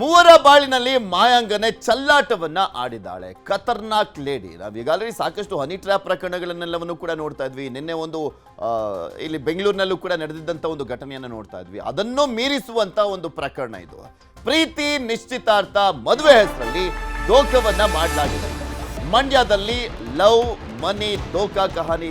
ಮೂವರ ಬಾಳಿನಲ್ಲಿ ಮಾಯಾಂಗನೆ ಚಲ್ಲಾಟವನ್ನ ಆಡಿದಾಳೆ ಖತರ್ನಾಕ್ ಲೇಡಿ. ನಾವು ಈಗಾಗಲೇ ಸಾಕಷ್ಟು ಹನಿ ಟ್ರ್ಯಾಪ್ ಪ್ರಕರಣಗಳನ್ನೆಲ್ಲವನ್ನು ಕೂಡ ನೋಡ್ತಾ ಇದ್ವಿ. ನಿನ್ನೆ ಒಂದು ಇಲ್ಲಿ ಬೆಂಗಳೂರಿನಲ್ಲೂ ಕೂಡ ನಡೆದಿದ್ದಂಥ ಒಂದು ಘಟನೆಯನ್ನು ನೋಡ್ತಾ ಇದ್ವಿ. ಅದನ್ನು ಮೀರಿಸುವಂತ ಒಂದು ಪ್ರಕರಣ ಇದು. ಪ್ರೀತಿ, ನಿಶ್ಚಿತಾರ್ಥ ಮದುವೆ ಹೆಸರಲ್ಲಿ ದೋಖವನ್ನ ಮಾಡಲಾಗಿದೆ. ಮಂಡ್ಯದಲ್ಲಿ ಲವ್, ಮನಿ, ದೋಖಾ ಕಹಾನಿ.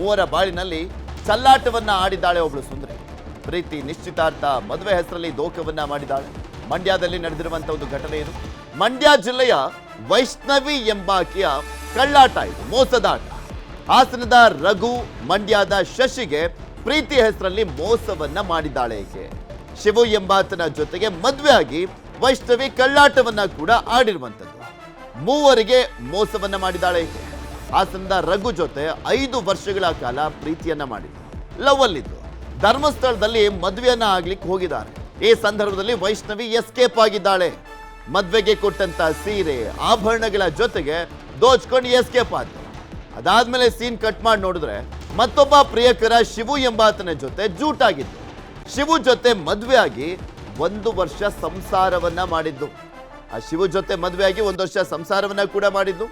ಮೂವರ ಬಾಳಿನಲ್ಲಿ ಚಲ್ಲಾಟವನ್ನ ಆಡಿದ್ದಾಳೆ ಒಬ್ಳು ಸುಂದರಿ. ಪ್ರೀತಿ, ನಿಶ್ಚಿತಾರ್ಥ ಮದುವೆ ಹೆಸರಲ್ಲಿ ದೋಖವನ್ನ ಮಾಡಿದ್ದಾಳೆ. ಮಂಡ್ಯದಲ್ಲಿ ನಡೆದಿರುವಂತ ಒಂದು ಘಟನೆ ಇದು. ಮಂಡ್ಯ ಜಿಲ್ಲೆಯ ವೈಷ್ಣವಿ ಎಂಬಾಕೆಯ ಕಳ್ಳಾಟ ಇದು ಮೋಸದಾಟ ಹಾಸನದ ರಘು ಮಂಡ್ಯದ ಶಶಿಗೆ ಪ್ರೀತಿ ಹೆಸರಲ್ಲಿ ಮೋಸವನ್ನ ಮಾಡಿದ್ದಾಳೆ ಈಕೆ. ಶಿವು ಎಂಬಾತನ ಜೊತೆಗೆ ಮದುವೆಯಾಗಿ ವೈಷ್ಣವಿ ಕಳ್ಳಾಟವನ್ನ ಕೂಡ ಆಡಿರುವಂಥದ್ದು ಮೂವರಿಗೆ ಮೋಸವನ್ನ ಮಾಡಿದ್ದಾಳೆ ಈಕೆ. ಹಾಸನದ ರಘು ಜೊತೆ ಐದು ವರ್ಷಗಳ ಕಾಲ ಪ್ರೀತಿಯನ್ನ ಮಾಡಿದ್ರು ಲವ್ ಅಲ್ಲಿದ್ದು ಧರ್ಮಸ್ಥಳದಲ್ಲಿ ಮದುವೆಯನ್ನ ಆಗ್ಲಿಕ್ಕೆ ಹೋಗಿದ್ದಾರೆ. ಈ ಸಂದರ್ಭದಲ್ಲಿ ವೈಷ್ಣವಿ ಎಸ್ಕೇಪ್ ಆಗಿದ್ದಾಳೆ. ಮದ್ವೆಗೆ ಕೊಟ್ಟಂತ ಸೀರೆ, ಆಭರಣಗಳ ಜೊತೆಗೆ ದೋಚ್ಕೊಂಡು ಎಸ್ಕೇಪ್ ಆದ್ರು ಅದಾದ್ಮೇಲೆ ಸೀನ್ ಕಟ್ ಮಾಡಿ ನೋಡಿದ್ರೆ ಮತ್ತೊಬ್ಬ ಪ್ರಿಯಕರ ಶಿವು ಎಂಬಾತನ ಜೊತೆ ಜೂಟಾಗಿದ್ದು ಶಿವು ಜೊತೆ ಮದುವೆ ಆಗಿ ಒಂದು ವರ್ಷ ಸಂಸಾರವನ್ನ ಮಾಡಿದ್ದು ಆ ಶಿವು ಜೊತೆ ಮದುವೆ ಆಗಿ ಒಂದು ವರ್ಷ ಸಂಸಾರವನ್ನ ಕೂಡ ಮಾಡಿದ್ದು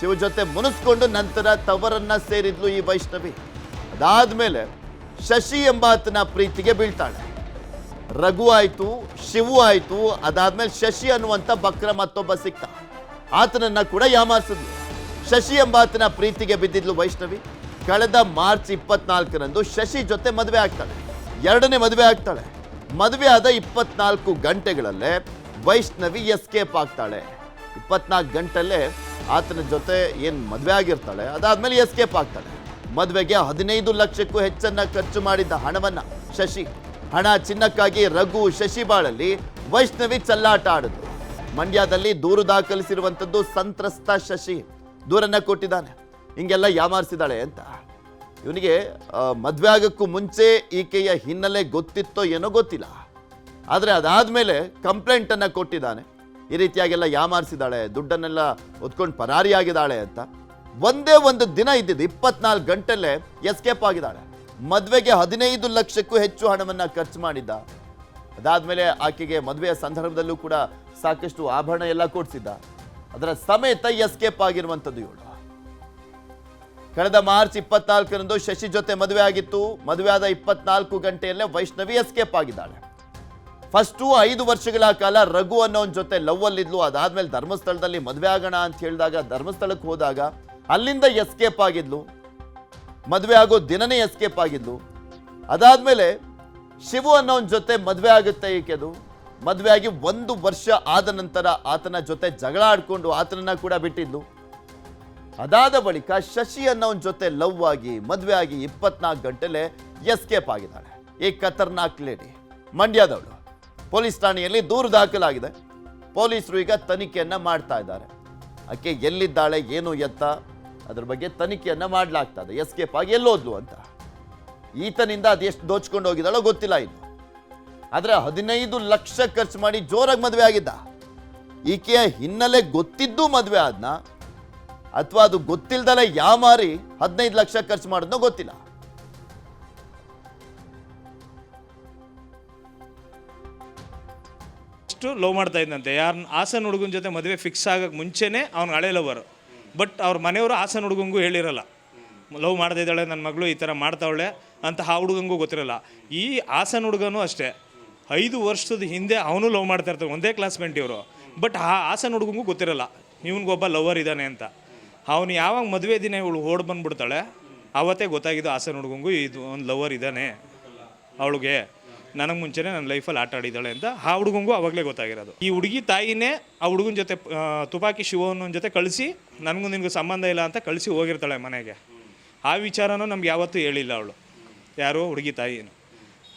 ಶಿವ ಜೊತೆ ಮುನಿಸ್ಕೊಂಡು ನಂತರ ತವರನ್ನ ಸೇರಿದ್ಲು ಈ ವೈಷ್ಣವಿ. ಅದಾದ್ಮೇಲೆ ಶಶಿ ಎಂಬಾತನ ಪ್ರೀತಿಗೆ ಬೀಳ್ತಾಳೆ. ರಘು ಆಯ್ತು, ಶಿವು ಆಯ್ತು, ಅದಾದ್ಮೇಲೆ ಶಶಿ ಅನ್ನುವಂಥ ಬಕ್ರ ಮತ್ತೊಬ್ಬ ಸಿಕ್ತ. ಆತನನ್ನ ಕೂಡ ಯಾಮಾರಿಸಿದ್ಲು. ಶಶಿ ಎಂಬಾತನ ಪ್ರೀತಿಗೆ ಬಿದ್ದಿದ್ಲು ವೈಷ್ಣವಿ. ಕಳೆದ ಮಾರ್ಚ್ ಇಪ್ಪತ್ನಾಲ್ಕರಂದು ಶಶಿ ಜೊತೆ ಮದುವೆ ಆಗ್ತಾಳೆ. ಎರಡನೇ ಮದುವೆ ಆಗ್ತಾಳೆ. ಮದುವೆ ಆದ ಇಪ್ಪತ್ನಾಲ್ಕು ಗಂಟೆಗಳಲ್ಲೇ ವೈಷ್ಣವಿ ಎಸ್ಕೇಪ್ ಆಗ್ತಾಳೆ. ಇಪ್ಪತ್ನಾಲ್ಕು ಗಂಟೆಲ್ಲೇ ಆತನ ಜೊತೆ ಏನು ಮದುವೆ ಆಗಿರ್ತಾಳೆ, ಅದಾದ್ಮೇಲೆ ಎಸ್ಕೇಪ್ ಆಗ್ತಾಳೆ. ಮದುವೆಗೆ ಹದಿನೈದು ಲಕ್ಷಕ್ಕೂ ಹೆಚ್ಚನ್ನ ಖರ್ಚು ಮಾಡಿದ್ದ ಹಣವನ್ನ ಶಶಿ. ಹಣ ಚಿನ್ನಕ್ಕಾಗಿ ರಘು ಶಶಿಬಾಳಲ್ಲಿ ವೈಷ್ಣವಿ ಚಲ್ಲಾಟ ಆಡಿದ್ರು. ಮಂಡ್ಯದಲ್ಲಿ ದೂರು ದಾಖಲಿಸಿರುವಂಥದ್ದು ಸಂತ್ರಸ್ತ ಶಶಿ. ದೂರನ್ನ ಕೊಟ್ಟಿದ್ದಾನೆ. ಹಿಂಗೆಲ್ಲ ಯಾಮಾರಿಸಿದಾಳೆ ಅಂತ. ಇವನಿಗೆ ಮದುವೆ ಆಗೋಕ್ಕೂ ಮುಂಚೆ ಈಕೆಯ ಹಿನ್ನೆಲೆ ಗೊತ್ತಿತ್ತೋ ಏನೋ ಗೊತ್ತಿಲ್ಲ. ಆದರೆ ಅದಾದ್ಮೇಲೆ ಕಂಪ್ಲೇಂಟ್ ಅನ್ನ ಕೊಟ್ಟಿದ್ದಾನೆ. ಈ ರೀತಿಯಾಗೆಲ್ಲ ಯಾಮಾರಿಸಿದಾಳೆ ದುಡ್ಡನ್ನೆಲ್ಲ ಹೊತ್ಕೊಂಡು ಪರಾರಿಯಾಗಿದ್ದಾಳೆ ಅಂತ. ಒಂದೇ ಒಂದು ದಿನ ಇದ್ದಿದ್ದು ಇಪ್ಪತ್ನಾಲ್ಕು ಗಂಟೆಲ್ಲೇ ಎಸ್ಕೇಪ್ ಆಗಿದ್ದಾಳೆ. ಮದುವೆಗೆ ಹದಿನೈದು ಲಕ್ಷಕ್ಕೂ ಹೆಚ್ಚು ಹಣವನ್ನು ಖರ್ಚು ಮಾಡಿದ್ದ. ಅದಾದ್ಮೇಲೆ ಆಕೆಗೆ ಮದುವೆಯ ಸಂದರ್ಭದಲ್ಲೂ ಕೂಡ ಸಾಕಷ್ಟು ಆಭರಣ ಎಲ್ಲ ಕೊಡಿಸಿದ್ದ. ಅದರ ಸಮೇತ ಎಸ್ಕೇಪ್ ಆಗಿರುವಂಥದ್ದು ಇವಳು. ಕಳೆದ ಮಾರ್ಚ್ ಇಪ್ಪತ್ನಾಲ್ಕರಂದು ಶಶಿ ಜೊತೆ ಮದುವೆ ಆಗಿತ್ತು. ಮದುವೆ ಆದ ಇಪ್ಪತ್ನಾಲ್ಕು ಗಂಟೆಯಲ್ಲೇ ವೈಷ್ಣವಿ ಎಸ್ಕೇಪ್ ಆಗಿದ್ದಾಳೆ. ಫಸ್ಟು ಐದು ವರ್ಷಗಳ ಕಾಲ ರಘು ಅನ್ನೋನ್ ಜೊತೆ ಲವ್ ಅಲ್ಲಿದ್ಲು. ಅದಾದ್ಮೇಲೆ ಧರ್ಮಸ್ಥಳದಲ್ಲಿ ಮದುವೆ ಆಗೋಣ ಅಂತ ಹೇಳಿದಾಗ, ಧರ್ಮಸ್ಥಳಕ್ಕೆ ಹೋದಾಗ ಅಲ್ಲಿಂದ ಎಸ್ಕೇಪ್ ಆಗಿದ್ಲು. ಮದುವೆ ಆಗೋ ದಿನನೇ ಎಸ್ಕೇಪ್ ಆಗಿದ್ಲು ಅದಾದಮೇಲೆ ಶಿವು ಅನ್ನೋನ್ ಜೊತೆ ಮದುವೆ ಆಗುತ್ತೆ ಈಕೆದು ಮದುವೆ ಆಗಿ ಒಂದು ವರ್ಷ ಆದ ನಂತರ ಆತನ ಜೊತೆ ಜಗಳ ಆಡ್ಕೊಂಡು ಆತನನ್ನ ಕೂಡ ಬಿಟ್ಟಿದ್ಲು ಅದಾದ ಬಳಿಕ ಶಶಿ ಅನ್ನೋನ್ ಜೊತೆ ಲವ್ ಆಗಿ, ಮದುವೆ ಆಗಿ ಇಪ್ಪತ್ನಾಲ್ಕು ಗಂಟೆಲೆ ಎಸ್ಕೇಪ್ ಆಗಿದ್ದಾಳೆ. ಈ ಖತರ್ನಾಕ್ ಲೇಡಿ ಮಂಡ್ಯದವಳು. ಪೊಲೀಸ್ ಠಾಣೆಯಲ್ಲಿ ದೂರು ದಾಖಲಾಗಿದೆ. ಪೊಲೀಸರು ಈಗ ತನಿಖೆಯನ್ನು ಮಾಡ್ತಾ ಇದ್ದಾರೆ. ಆಕೆ ಎಲ್ಲಿದ್ದಾಳೆ, ಏನು ಎತ್ತ? ಅದ್ರ ಬಗ್ಗೆ ತನಿಖೆಯನ್ನು ಮಾಡ್ಲಾಗ್ತಾ ಇದೆ ಎಸ್ಕೇಪ್ ಆಗಿ ಎಲ್ಲೋದ್ಲು ಅಂತ. ಈತನಿಂದ ಅದೆಷ್ಟು ದೋಚ್ಕೊಂಡು ಹೋಗಿದ್ದಾಳೋ ಗೊತ್ತಿಲ್ಲ ಇನ್ನು. ಆದರೆ ಹದಿನೈದು ಲಕ್ಷ ಖರ್ಚು ಮಾಡಿ ಜೋರಾಗಿ ಮದುವೆ ಆಗಿದ್ದ. ಈಕೆಯ ಹಿನ್ನೆಲೆ ಗೊತ್ತಿದ್ದು ಮದುವೆ ಆದ್ನ? ಅಥವಾ ಅದು ಗೊತ್ತಿಲ್ದಲೆ ಯಾಮಾರಿ ಹದಿನೈದು ಲಕ್ಷ ಖರ್ಚು ಮಾಡೋದನ್ನೋ ಗೊತ್ತಿಲ್ಲ? ಅಷ್ಟು ಲವ್ ಮಾಡ್ತಾ ಇದ್ದಂತೆ ಯಾರನ್ನ ಹಾಸನ ಹುಡುಗನ ಜೊತೆ ಮದುವೆ ಫಿಕ್ಸ್ ಆಗಕ್ಕೆ ಮುಂಚೆನೇ ಅವ್ನು ಹಳೆ ಲವರ್ ಬಟ್ ಅವ್ರ ಮನೆಯವರು ಹಾಸನ ಹುಡುಗಂಗೂ ಹೇಳಿರಲ್ಲ. ಲವ್ ಮಾಡ್ತಾ ಇದ್ದಾಳೆ ನನ್ನ ಮಗಳು ಈ ಥರ ಮಾಡ್ತಾವಳೆ ಅಂತ ಆ ಹುಡುಗಂಗೂ ಗೊತ್ತಿರಲ್ಲ. ಈ ಹಾಸನ ಹುಡುಗನೂ ಅಷ್ಟೇ. ಐದು ವರ್ಷದ ಹಿಂದೆ ಅವನು ಲವ್ ಮಾಡ್ತಾ ಇರ್ತಾರೆ ಒಂದೇ ಕ್ಲಾಸ್ಮೇಟ್ ಇವರು. ಬಟ್ ಆ ಹಾಸನ ಹುಡುಗಂಗೂ ಗೊತ್ತಿರಲ್ಲ, ಇವನಿಗೊಬ್ಬ ಲವರ್ ಇದ್ದಾನೆ ಅಂತ. ಅವನು ಯಾವಾಗ ಮದುವೆ ದಿನ ಇವಳು ಓಡ್ ಬಂದ್ಬಿಡ್ತಾಳೆ ಆವತ್ತೇ ಗೊತ್ತಾಗಿದ್ದು ಹಾಸನ ಹುಡುಗಂಗೂ, ಇದು ಒಂದು ಲವರ್ ಇದ್ದಾನೆ ಅವಳಿಗೆ. ನನಗೆ ಮುಂಚೆನೇ ನನ್ನ ಲೈಫಲ್ಲಿ ಆಟ ಆಡಿದ್ದಾಳೆ ಅಂತ ಆ ಹುಡುಗಂಗೂ ಅವಾಗಲೇ ಗೊತ್ತಾಗಿರೋದು. ಈ ಹುಡುಗಿ ತಾಯಿನೇ ಆ ಹುಡುಗನ ಜೊತೆ ಆ, ತುಪಾಕಿ ಶಿವನ ಜೊತೆ ಕಳಿಸಿ ನನಗೂ ನಿನಗೂ ಸಂಬಂಧ ಇಲ್ಲ ಅಂತ ಕಳಿಸಿ ಹೋಗಿರ್ತಾಳೆ ಮನೆಗೆ. ಆ ವಿಚಾರನೂ ನಮ್ಗೆ ಯಾವತ್ತೂ ಹೇಳಿಲ್ಲ ಅವಳು. ಯಾರೋ? ಹುಡುಗಿ ತಾಯಿನು.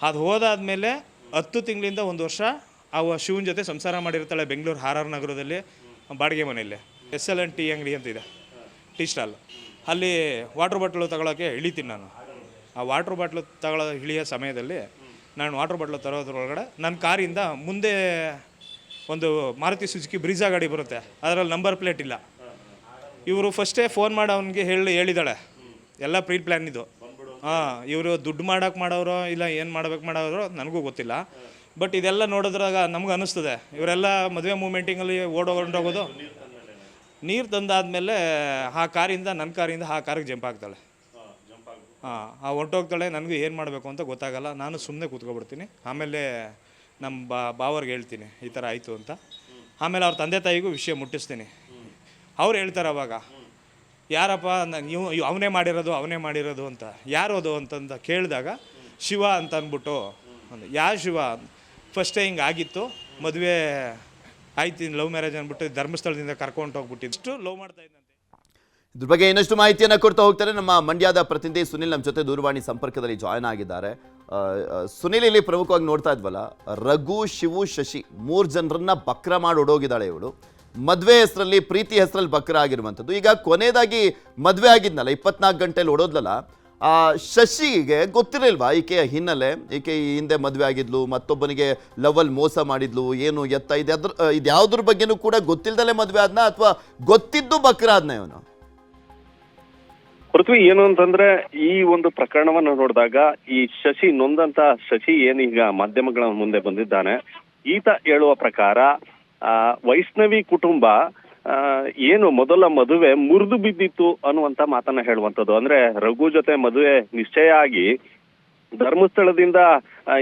ಅದು ಹೋದಾದ್ಮೇಲೆ ಹತ್ತು ತಿಂಗಳಿಂದ ಒಂದು ವರ್ಷ ಅವ ಶಿವನ ಜೊತೆ ಸಂಸಾರ ಮಾಡಿರ್ತಾಳೆ ಬೆಂಗಳೂರು ಆರ್ ಆರ್ ನಗರದಲ್ಲಿ ಬಾಡಿಗೆ ಮನೆಯಲ್ಲಿ. ಎಸ್ ಎಲ್ ಎನ್ ಟಿ ಅಂಗಡಿ ಅಂತ ಇದೆ. Tea stall. ಅಲ್ಲಿ ವಾಟ್ರ್ ಬಾಟ್ಲು ತಗೊಳ್ಳೋಕ್ಕೆ ಇಳಿತೀನಿ ನಾನು. ಆ ವಾಟ್ರ್ ಬಾಟ್ಲು ತಗೊಳ್ಳೋ ಇಳಿಯೋ ಸಮಯದಲ್ಲಿ ನಾನು ವಾಟರ್ ಬಾಟ್ಲು ತರೋದ್ರೊಳಗಡೆ ನನ್ನ ಕಾರಿಂದ ಮುಂದೆ ಒಂದು ಮಾರುತಿ ಸುಜುಕಿ ಬ್ರಿಜಾ ಗಾಡಿ ಬರುತ್ತೆ. ಅದರಲ್ಲಿ ನಂಬರ್ ಪ್ಲೇಟ್ ಇಲ್ಲ. ಇವರು ಫಸ್ಟೇ ಫೋನ್ ಮಾಡಿ ಅವನಿಗೆ ಹೇಳಿ ಹೇಳಿದಾಳೆ. ಎಲ್ಲ ಪ್ರೀ ಪ್ಲ್ಯಾನ್ ಇದು. ಹಾಂ, ಇವರು ದುಡ್ಡು ಮಾಡೋಕೆ ಮಾಡೋರು ಇಲ್ಲ ಏನು ಮಾಡ್ಬೇಕು ಮಾಡೋರು ನನಗೂ ಗೊತ್ತಿಲ್ಲ. ಬಟ್ ಇದೆಲ್ಲ ನೋಡಿದ್ರಾಗ ನಮ್ಗೆ ಅನ್ನಿಸ್ತದೆ. ಇವರೆಲ್ಲ ಮದುವೆ ಮೂಮೆಂಟಿಂಗಲ್ಲಿ ಓಡೋಗೊಂಡೋಗೋದು. ನೀರು ತಂದಾದಮೇಲೆ ಆ ಕಾರಿಂದ ನನ್ನ ಕಾರಿಂದ ಆ ಕಾರಿಗೆ ಜಂಪ್ ಆಗ್ತಾಳೆ. ಆ ಹೊಂಟೋಗ್ತಾಳೆ ನನಗೂ ಏನು ಮಾಡಬೇಕು ಅಂತ ಗೊತ್ತಾಗಲ್ಲ. ನಾನು ಸುಮ್ಮನೆ ಕೂತ್ಕೊಬಿಡ್ತೀನಿ. ಆಮೇಲೆ ನಮ್ಮ ಬಾ, ಬಾವರ್ಗೆ ಹೇಳ್ತೀನಿ, ಈ ಥರ ಆಯಿತು ಅಂತ. ಆಮೇಲೆ ಅವ್ರ ತಂದೆ ತಾಯಿಗೂ ವಿಷಯ ಮುಟ್ಟಿಸ್ತೀನಿ. ಅವ್ರು ಹೇಳ್ತಾರೆ ಅವಾಗ, ಯಾರಪ್ಪ ನೀವು ಅವನೇ ಮಾಡಿರೋದು ಅವನೇ ಮಾಡಿರೋದು ಅಂತ. ಯಾರು ಅದು ಅಂತಂದ ಕೇಳಿದಾಗ, ಶಿವ ಅಂತ ಅಂದ್ಬಿಟ್ಟು ಯಾವ ಶಿವ? ಫಸ್ಟೇ ಹಿಂಗೆ ಆಗಿತ್ತು. ಮದುವೆ ಆಯ್ತು ಲವ್ ಮ್ಯಾರೇಜ್ ಅಂದ್ಬಿಟ್ಟು ಧರ್ಮಸ್ಥಳದಿಂದ ಕರ್ಕೊಂಡು ಹೋಗ್ಬಿಟ್ಟಿದ್ದಷ್ಟು ಲವ್ ಮಾಡ್ತಾ ಇದ್ದಂತೆ ಇದ್ರ ಬಗ್ಗೆ ಇನ್ನಷ್ಟು ಮಾಹಿತಿಯನ್ನು ಕೊಡ್ತಾ ಹೋಗ್ತಾರೆ. ನಮ್ಮ ಮಂಡ್ಯದ ಪ್ರತಿನಿಧಿ ಸುನಿಲ್ ನಮ್ಮ ಜೊತೆ ದೂರವಾಣಿ ಸಂಪರ್ಕದಲ್ಲಿ ಜಾಯ್ನ್ ಆಗಿದ್ದಾರೆ. ಸುನಿಲ್ ಇಲ್ಲಿ ಪ್ರಮುಖವಾಗಿ ನೋಡ್ತಾ ಇದ್ವಲ್ಲ, ರಘು, ಶಿವು, ಶಶಿ ಮೂರು ಜನರನ್ನ ಬಕ್ರ ಮಾಡಿ ಓಡೋಗಿದ್ದಾಳೆ ಇವಳು. ಮದುವೆ ಹೆಸರಲ್ಲಿ, ಪ್ರೀತಿ ಹೆಸರಲ್ಲಿ ಬಕ್ರ ಆಗಿರುವಂಥದ್ದು. ಈಗ ಕೊನೆಯದಾಗಿ ಮದುವೆ ಆಗಿದ್ನಲ್ಲ, ಇಪ್ಪತ್ನಾಲ್ಕು ಗಂಟೆಲಿ ಓಡೋದ್ಲಲ್ಲ, ಆ, ಶಶಿಗೆ ಗೊತ್ತಿರಲಿಲ್ವಾ ಈಕೆಯ ಹಿನ್ನೆಲೆ? ಈಕೆ ಈ ಹಿಂದೆ ಮದುವೆ ಆಗಿದ್ಲು, ಮತ್ತೊಬ್ಬನಿಗೆ ಲವಲ್ ಮೋಸ ಮಾಡಿದ್ಲು, ಏನು ಎತ್ತ ಇದೆ ಅದ್ರ ಇದು ಯಾವುದ್ರ ಬಗ್ಗೆನೂ ಕೂಡ ಗೊತ್ತಿಲ್ಲದಲ್ಲೇ ಮದುವೆ ಆದ್ನ, ಅಥವಾ ಗೊತ್ತಿದ್ದು ಬಕ್ರ ಆದ್ನ ಇವನು? ಪೃಥ್ವಿ ಏನು ಅಂತಂದ್ರೆ ಈ ಒಂದು ಪ್ರಕರಣವನ್ನು ನೋಡಿದಾಗ ಈ ಶಶಿ ನೊಂದಂತ ಶಶಿ ಏನೀಗ ಮಾಧ್ಯಮಗಳ ಮುಂದೆ ಬಂದಿದ್ದಾನೆ ಈತ ಹೇಳುವ ಪ್ರಕಾರ ವೈಷ್ಣವಿ ಕುಟುಂಬ ಏನು ಮೊದಲ ಮದುವೆ ಮುರಿದು ಬಿದ್ದಿತ್ತು ಅನ್ನುವಂತ ಮಾತನ್ನ ಹೇಳುವಂತದ್ದು ಅಂದ್ರೆ ರಘು ಜೊತೆ ಮದುವೆ ನಿಶ್ಚಯ ಆಗಿ ಧರ್ಮಸ್ಥಳದಿಂದ